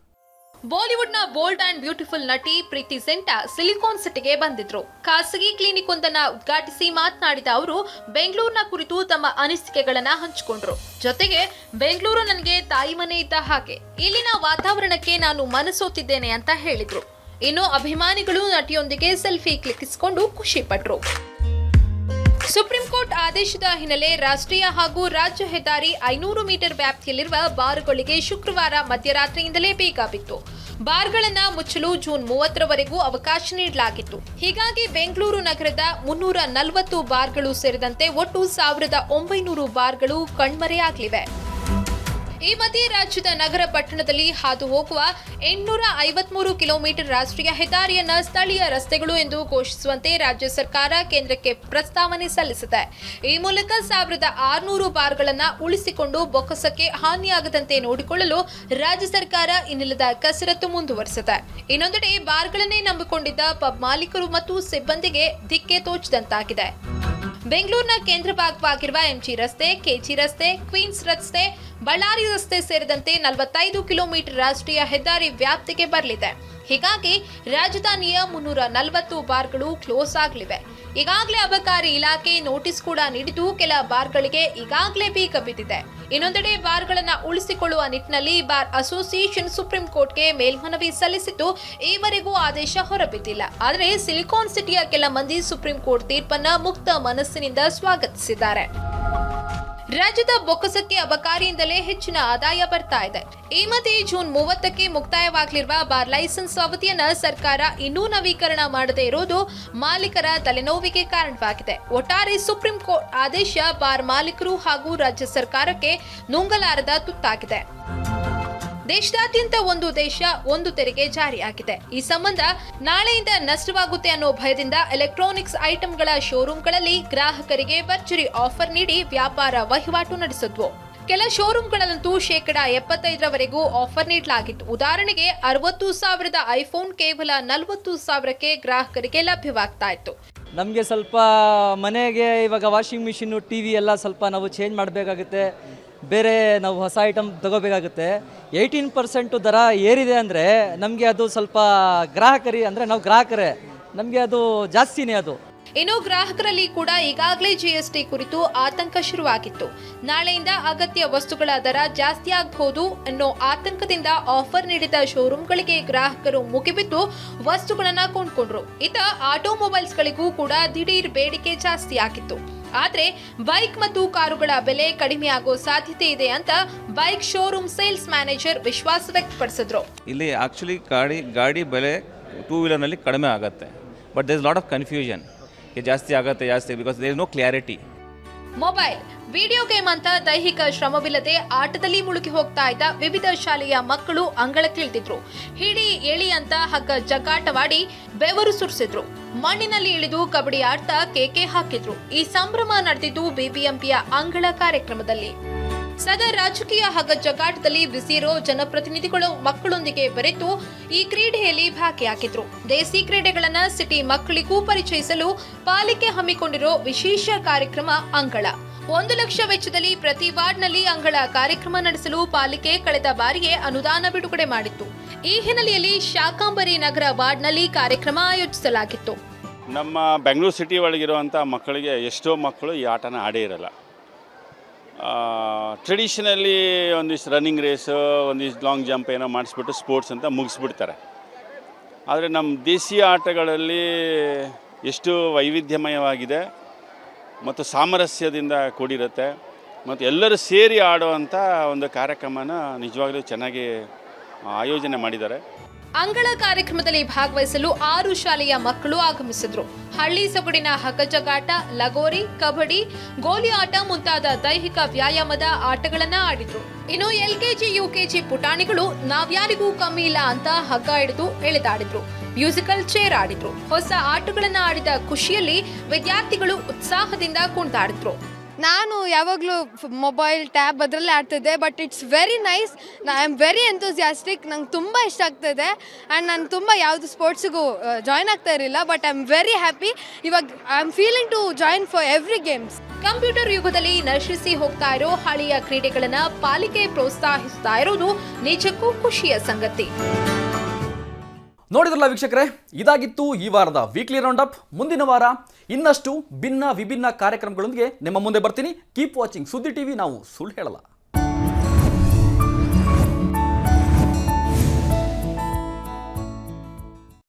ಬಾಲಿವುಡ್ನ ಬೋಲ್ಡ್ ಅಂಡ್ ಬ್ಯೂಟಿಫುಲ್ ನಟಿ ಪ್ರೀತಿ ಸೆಂಟಾ ಸಿಲಿಕಾನ್ ಸಿಟಿಗೆ ಬಂದಿದ್ರು. ಖಾಸಗಿ ಕ್ಲಿನಿಕ್ ಒಂದನ್ನ ಉದ್ಘಾಟಿಸಿ ಮಾತನಾಡಿದ ಅವರು, ಬೆಂಗಳೂರಿನ ಕುರಿತು ತಮ್ಮ ಅನಿಸಿಕೆಗಳನ್ನ ಹಂಚಿಕೊಂಡ್ರು. ಜೊತೆಗೆ, ಬೆಂಗಳೂರು ನನಗೆ ತಾಯಿ ಮನೆ ಇದ್ದ ಹಾಗೆ, ಇಲ್ಲಿನ ವಾತಾವರಣಕ್ಕೆ ನಾನು ಮನಸೋತಿದ್ದೇನೆ ಅಂತ ಹೇಳಿದ್ರು. ಇನ್ನು ಅಭಿಮಾನಿಗಳು ನಟಿಯೊಂದಿಗೆ ಸೆಲ್ಫಿ ಕ್ಲಿಕ್ಕಿಸಿಕೊಂಡು ಖುಷಿ ಪಟ್ರು. ಸುಪ್ರೀಂ ಕೋರ್ಟ್ ಆದೇಶದ ಹಿನ್ನೆಲೆ ರಾಷ್ಟ್ರೀಯ ಹಾಗೂ ರಾಜ್ಯ ಹೆದ್ದಾರಿ ಐನೂರು ಮೀಟರ್ ವ್ಯಾಪ್ತಿಯಲ್ಲಿರುವ ಬಾರ್ಗಳಿಗೆ ಶುಕ್ರವಾರ ಮಧ್ಯರಾತ್ರಿಯಿಂದಲೇ ಬೇಗ ಬಿತ್ತು. ಬಾರ್ಗಳನ್ನು ಮುಚ್ಚಲು ಜೂನ್ ಮೂವತ್ತರವರೆಗೂ ಅವಕಾಶ ನೀಡಲಾಗಿತ್ತು. ಹೀಗಾಗಿ ಬೆಂಗಳೂರು ನಗರದ ಮುನ್ನೂರ ನಲವತ್ತು ಬಾರ್ಗಳು ಸೇರಿದಂತೆ ಒಟ್ಟು ಸಾವಿರದ ಒಂಬೈನೂರು ಬಾರ್ಗಳು ಕಣ್ಮರೆಯಾಗಲಿವೆ. ಈ ಮಧ್ಯೆ ರಾಜ್ಯದ ನಗರ ಪಟ್ಟಣದಲ್ಲಿ ಹಾದು ಹೋಗುವ ಎಂಟುನೂರ ಐವತ್ಮೂರು ಕಿಲೋಮೀಟರ್ ರಾಷ್ಟ್ರೀಯ ಹೆದ್ದಾರಿಯನ್ನ ಸ್ಥಳೀಯ ರಸ್ತೆಗಳು ಎಂದು ಘೋಷಿಸುವಂತೆ ರಾಜ್ಯ ಸರ್ಕಾರ ಕೇಂದ್ರಕ್ಕೆ ಪ್ರಸ್ತಾವನೆ ಸಲ್ಲಿಸಿದೆ. ಈ ಮೂಲಕ ಸಾವಿರದ ಆರುನೂರು ಬಾರ್ಗಳನ್ನ ಉಳಿಸಿಕೊಂಡು ಬೊಕ್ಕಸಕ್ಕೆ ಹಾನಿಯಾಗದಂತೆ ನೋಡಿಕೊಳ್ಳಲು ರಾಜ್ಯ ಸರ್ಕಾರ ಇನ್ನಿಲ್ಲದ ಕಸರತ್ತು ಮುಂದುವರೆಸಿದೆ. ಇನ್ನೊಂದೆಡೆ ಬಾರ್ಗಳನ್ನೇ ನಂಬಿಕೊಂಡಿದ್ದ ಪಬ್ ಮಾಲೀಕರು ಮತ್ತು ಸಿಬ್ಬಂದಿಗೆ ದಿಕ್ಕೆ ತೋಚಿದಂತಾಗಿದೆ. ಬೆಂಗಳೂರಿನ ಕೇಂದ್ರ ಭಾಗವಾಗಿರುವ ಎಂಜಿ ರಸ್ತೆ, ಕೆಜಿ ರಸ್ತೆ, ಕ್ವೀನ್ಸ್ ರಸ್ತೆ, ಬಳ್ಳಾರಿ ರಸ್ತೆ ಸೇರಿದಂತೆ ನಲವತ್ತೈದು ಕಿಲೋಮೀಟರ್ ರಾಷ್ಟ್ರೀಯ ಹೆದ್ದಾರಿ ವ್ಯಾಪ್ತಿಗೆ ಬರಲಿದೆ. ಹೀಗಾಗಿ ರಾಜಧಾನಿಯ ಮುನ್ನೂರ ನಲವತ್ತು ಬಾರ್ಗಳು ಕ್ಲೋಸ್ ಆಗಲಿವೆ. ಈಗಾಗಲೇ ಅಬಕಾರಿ ಇಲಾಖೆ ನೋಟಿಸ್ ಕೂಡ ನೀಡಿದ್ದು ಕೆಲ ಬಾರ್ಗಳಿಗೆ ಈಗಾಗಲೇ ಬೀಗ ಬಿದ್ದಿದೆ. ಇನ್ನೊಂದೆಡೆ ಬಾರ್ಗಳನ್ನು ಉಳಿಸಿಕೊಳ್ಳುವ ನಿಟ್ಟಿನಲ್ಲಿ ಬಾರ್ ಅಸೋಸಿಯೇಷನ್ ಸುಪ್ರೀಂ ಕೋರ್ಟ್ಗೆ ಮೇಲ್ಮನವಿ ಸಲ್ಲಿಸಿದ್ದು ಈವರೆಗೂ ಆದೇಶ ಹೊರಬಿದ್ದಿಲ್ಲ. ಆದರೆ ಸಿಲಿಕಾನ್ ಸಿಟಿಯ ಕೆಲ ಮಂದಿ ಸುಪ್ರೀಂ ಕೋರ್ಟ್ ತೀರ್ಪನ್ನ ಮುಕ್ತ ಮನಸ್ಸಿನಿಂದ ಸ್ವಾಗತಿಸಿದ್ದಾರೆ. ರಾಜ್ಯದ ಬೊಕ್ಕಸಕ್ಕೆ ಅಬಕಾರಿಯಿಂದಲೇ ಹೆಚ್ಚಿನ ಆದಾಯ ಬರ್ತಾ ಇದೆ. ಈ ಮಧ್ಯೆ ಜೂನ್ ಮೂವತ್ತಕ್ಕೆ ಮುಕ್ತಾಯವಾಗಲಿರುವ ಬಾರ್ ಲೈಸೆನ್ಸ್ ಅವಧಿಯನ್ನ ಸರ್ಕಾರ ಇನ್ನೂ ನವೀಕರಣ ಮಾಡದೇ ಇರುವುದು ಮಾಲೀಕರ ತಲೆನೋವಿಗೆ ಕಾರಣವಾಗಿದೆ. ಒಟ್ಟಾರೆ ಸುಪ್ರೀಂ ಕೋರ್ಟ್ ಆದೇಶ ಬಾರ್ ಮಾಲೀಕರು ಹಾಗೂ ರಾಜ್ಯ ಸರ್ಕಾರಕ್ಕೆ ನುಂಗಲಾರದ ತುತ್ತಾಗಿದೆ. ದೇಶದಾದ್ಯಂತ ಒಂದು ದೇಶ ಒಂದು ತೆರಿಗೆ ಜಾರಿಯಾಗಿದೆ. ಈ ಸಂಬಂಧ ನಾಳೆಯಿಂದ ನಷ್ಟವಾಗುತ್ತೆ ಅನ್ನೋ ಭಯದಿಂದ ಎಲೆಕ್ಟ್ರಾನಿಕ್ಸ್ ಐಟಂಗಳ ಶೋರೂಮ್ಗಳಲ್ಲಿ ಗ್ರಾಹಕರಿಗೆ ಭರ್ಜರಿ ಆಫರ್ ನೀಡಿ ವ್ಯಾಪಾರ ವಹಿವಾಟು ನಡೆಸಿದ್ವು. ಕೆಲ ಶೋರೂಮ್ಗಳಲ್ಲಂತೂ ಶೇಕಡ ಎಪ್ಪತ್ತೈದರವರೆಗೂ ಆಫರ್ ನೀಡಲಾಗಿತ್ತು. ಉದಾಹರಣೆಗೆ ಅರವತ್ತು ಸಾವಿರದ ಐಫೋನ್ ಕೇವಲ ನಲವತ್ತು ಸಾವಿರಕ್ಕೆ ಗ್ರಾಹಕರಿಗೆ ಲಭ್ಯವಾಗ್ತಾ ಇತ್ತು. ನಮಗೆ ಸ್ವಲ್ಪ ಮನೆಗೆ ಇವಾಗ ವಾಷಿಂಗ್ ಮಿಷಿನ್ನು ಟಿ ವಿ ಎಲ್ಲ ಸ್ವಲ್ಪ ನಾವು ಚೇಂಜ್ ಮಾಡಬೇಕಾಗುತ್ತೆ. ಬೇರೆ ನಾವು ಹೊಸ ಐಟಮ್ ತಗೋಬೇಕಾಗುತ್ತೆ. ಏಯ್ಟೀನ್ ಪರ್ಸೆಂಟು ದರ ಏರಿದೆ ಅಂದರೆ ನಮಗೆ ಅದು ಸ್ವಲ್ಪ ಗ್ರಾಹಕರಿ, ಅಂದರೆ ನಾವು ಗ್ರಾಹಕರೇ, ನಮಗೆ ಅದು ಜಾಸ್ತಿನೇ ಅದು. ಇನ್ನು ಗ್ರಾಹಕರಲ್ಲಿ ಕೂಡ ಈಗಾಗಲೇ ಜಿಎಸ್ಟಿ ಕುರಿತು ಆತಂಕ ಶುರುವಾಗಿತ್ತು. ನಾಳೆಯಿಂದ ಅಗತ್ಯ ವಸ್ತುಗಳ ದರ ಜಾಸ್ತಿ ಆಗಬಹುದು ಅನ್ನೋ ಆತಂಕದಿಂದ ಆಫರ್ ನೀಡಿದ ಶೋರೂಮ್ಗಳಿಗೆ ಗ್ರಾಹಕರು ಮುಗಿಬಿದ್ದು ವಸ್ತುಗಳನ್ನು ಕೊಂಡ್ಕೊಂಡ್ರು. ಇತ ಆಟೋಮೊಬೈಲ್ಸ್ಗಳಿಗೂ ಕೂಡ ದಿಢೀರ್ ಬೇಡಿಕೆ ಜಾಸ್ತಿ ಆಗಿತ್ತು. ಆದ್ರೆ ಬೈಕ್ ಮತ್ತು ಕಾರುಗಳ ಬೆಲೆ ಕಡಿಮೆ ಆಗೋ ಸಾಧ್ಯತೆ ಇದೆ ಅಂತ ಬೈಕ್ ಶೋರೂಮ್ ಸೇಲ್ಸ್ ಮ್ಯಾನೇಜರ್ ವಿಶ್ವಾಸ ವ್ಯಕ್ತಪಡಿಸಿದ್ರು. ಇಲ್ಲಿ ಆಕ್ಚುಲಿ ಗಾಡಿ ಗಾಡಿ ಬೆಲೆ ಟೂ ವೀಲರ್ನಲ್ಲಿ ಕಡಿಮೆ ಆಗುತ್ತೆ. But there's lot of confusion ಜಾಸ್ತಿ ಆಗುತ್ತೆ, ಜಾಸ್ತಿ because there is no clarity mobile video game ಅಂತ ದೈಹಿಕ ಶ್ರಮವಿಲ್ಲದೆ ಆಟದಲ್ಲಿ ಮುಳುಗಿ ಹೋಗ್ತಾ ಇದ್ದ ವಿವಿಧ ಶಾಲೆಯ ಮಕ್ಕಳು ಅಂಗಳಕ್ಕಿಳಿದಿದ್ರು. ಹಿಡಿ, ಎಳಿ ಅಂತ ಹಗ್ಗ ಜಗ್ಗಾಟವಾಡಿ ಬೆವರು ಸುರಿಸಿದ್ರು. ಮಣ್ಣಿನಲ್ಲಿ ಇಳಿದು ಕಬಡ್ಡಿ ಆಡ್ತಾ ಕೇಕೆ ಹಾಕಿದ್ರು. ಈ ಸಂಭ್ರಮ ನಡೆದಿದ್ದು ಬಿಬಿಎಂಪಿಯ ಅಂಗಳ ಕಾರ್ಯಕ್ರಮದಲ್ಲಿ. ಸದಾ ರಾಜಕೀಯ ಹಾಗೂ ಜಗಾಟದಲ್ಲಿ ಬಿಸಿರೋ ಜನಪ್ರತಿನಿಧಿಗಳು ಮಕ್ಕಳೊಂದಿಗೆ ಬೆರೆತು ಈ ಕ್ರೀಡೆಯಲ್ಲಿ ಭಾಗಿಯಾಗಿದ್ರು ದೇಸಿ ಕ್ರೀಡೆಗಳನ್ನ ಸಿಟಿ ಮಕ್ಕಳಿಗೂ ಪರಿಚಯಿಸಲು ಪಾಲಿಕೆ ಹಮ್ಮಿಕೊಂಡಿರೋ ವಿಶೇಷ ಕಾರ್ಯಕ್ರಮ ಅಂಗಳ. ಒಂದು ಲಕ್ಷ ವೆಚ್ಚದಲ್ಲಿ ಪ್ರತಿ ವಾರ್ಡ್ನಲ್ಲಿ ಅಂಗಳ ಕಾರ್ಯಕ್ರಮ ನಡೆಸಲು ಪಾಲಿಕೆ ಕಳೆದ ಬಾರಿಗೆ ಅನುದಾನ ಬಿಡುಗಡೆ ಮಾಡಿತ್ತು. ಈ ಹಿನ್ನೆಲೆಯಲ್ಲಿ ಶಾಕಾಂಬರಿ ನಗರ ವಾರ್ಡ್ನಲ್ಲಿ ಕಾರ್ಯಕ್ರಮ ಆಯೋಜಿಸಲಾಗಿತ್ತು. ನಮ್ಮ ಬೆಂಗಳೂರು ಸಿಟಿ ಒಳಗಿರುವಂಥ ಮಕ್ಕಳಿಗೆ ಎಷ್ಟೋ ಮಕ್ಕಳು ಈ ಆಟನ ಆಡೇ ಇರಲ್ಲ. ಟ್ರೆಡಿಷನಲ್ಲಿ ಒಂದಿಷ್ಟು ರನ್ನಿಂಗ್ ರೇಸು ಒಂದಿಷ್ಟು ಲಾಂಗ್ ಜಂಪ್ ಏನೋ ಮಾಡಿಸ್ಬಿಟ್ಟು ಸ್ಪೋರ್ಟ್ಸ್ ಅಂತ ಮುಗಿಸ್ಬಿಡ್ತಾರೆ. ಆದರೆ ನಮ್ಮ ದೇಶೀಯ ಆಟಗಳಲ್ಲಿ ಎಷ್ಟು ವೈವಿಧ್ಯಮಯವಾಗಿದೆ ಮತ್ತು ಸಾಮರಸ್ಯದಿಂದ ಕೂಡಿರುತ್ತೆ ಮತ್ತು ಎಲ್ಲರೂ ಸೇರಿ ಆಡುವಂಥ ಒಂದು ಕಾರ್ಯಕ್ರಮನ ನಿಜವಾಗ್ಲೂ ಚೆನ್ನಾಗಿ ಆಯೋಜನೆ ಮಾಡಿದ್ದಾರೆ. ಅಂಗಳ ಕಾರ್ಯಕ್ರಮದಲ್ಲಿ ಭಾಗವಹಿಸಲು ಆರು ಶಾಲೆಯ ಮಕ್ಕಳು ಆಗಮಿಸಿದ್ರು. ಹಳ್ಳಿ ಸೊಗಡಿನ ಹಗ್ಗಜಗಾಟ ಲಗೋರಿ, ಕಬಡ್ಡಿ, ಗೋಲಿ ಆಟ ಮುಂತಾದ ದೈಹಿಕ ವ್ಯಾಯಾಮದ ಆಟಗಳನ್ನ ಆಡಿದ್ರು. ಇನ್ನು ಎಲ್ಕೆಜಿ, ಯುಕೆಜಿ ಪುಟಾಣಿಗಳು ನಾವ್ಯಾರಿಗೂ ಕಮ್ಮಿ ಇಲ್ಲ ಅಂತ ಹಗ್ಗ ಹಿಡಿದು ಎಳೆದಾಡಿದ್ರು. ಮ್ಯೂಸಿಕಲ್ ಚೇರ್ ಆಡಿದ್ರು. ಹೊಸ ಆಟಗಳನ್ನ ಆಡಿದ ಖುಷಿಯಲ್ಲಿ ವಿದ್ಯಾರ್ಥಿಗಳು ಉತ್ಸಾಹದಿಂದ ಕುಣಿದಾಡಿದ್ರು. ನಾನು ಯಾವಾಗಲೂ ಮೊಬೈಲ್, ಟ್ಯಾಬ್ ಅದರಲ್ಲೇ ಆಡ್ತಿದ್ದೆ but it's very nice I am very enthusiastic ನಂಗೆ ತುಂಬ ಇಷ್ಟ ಆಗ್ತದೆ. ಆ್ಯಂಡ್ ನಾನು ತುಂಬ ಯಾವುದು ಸ್ಪೋರ್ಟ್ಸಿಗೂ ಜಾಯ್ನ್ ಆಗ್ತಾ ಇರಲಿಲ್ಲ but I am very happy ಇವಾಗ I am feeling to join for every games computer ಯುಗದಲ್ಲಿ ನಶಿಸಿ ಹೋಗ್ತಾ ಇರೋ ಹಳೆಯ ಕ್ರೀಡೆಗಳನ್ನು ಪಾಲಿಕೆ ಪ್ರೋತ್ಸಾಹಿಸ್ತಾ ಇರೋದು ನಿಜಕ್ಕೂ ಖುಷಿಯ ಸಂಗತಿ. ನೋಡಿದ್ರಲ್ಲ ವೀಕ್ಷಕರೇ? ಇದಾಗಿತ್ತು ಈ ವಾರದ ವೀಕ್ಲಿ ರೌಂಡ್ ಅಪ್ ಮುಂದಿನ ವಾರ ಇನ್ನಷ್ಟು ಭಿನ್ನ ವಿಭಿನ್ನ ಕಾರ್ಯಕ್ರಮಗಳೊಂದಿಗೆ ನಿಮ್ಮ ಮುಂದೆ ಬರ್ತೀನಿ. Keep watching Suddi TV. ನಾವು ಸುಳ್ಳು ಹೇಳಲ್ಲ.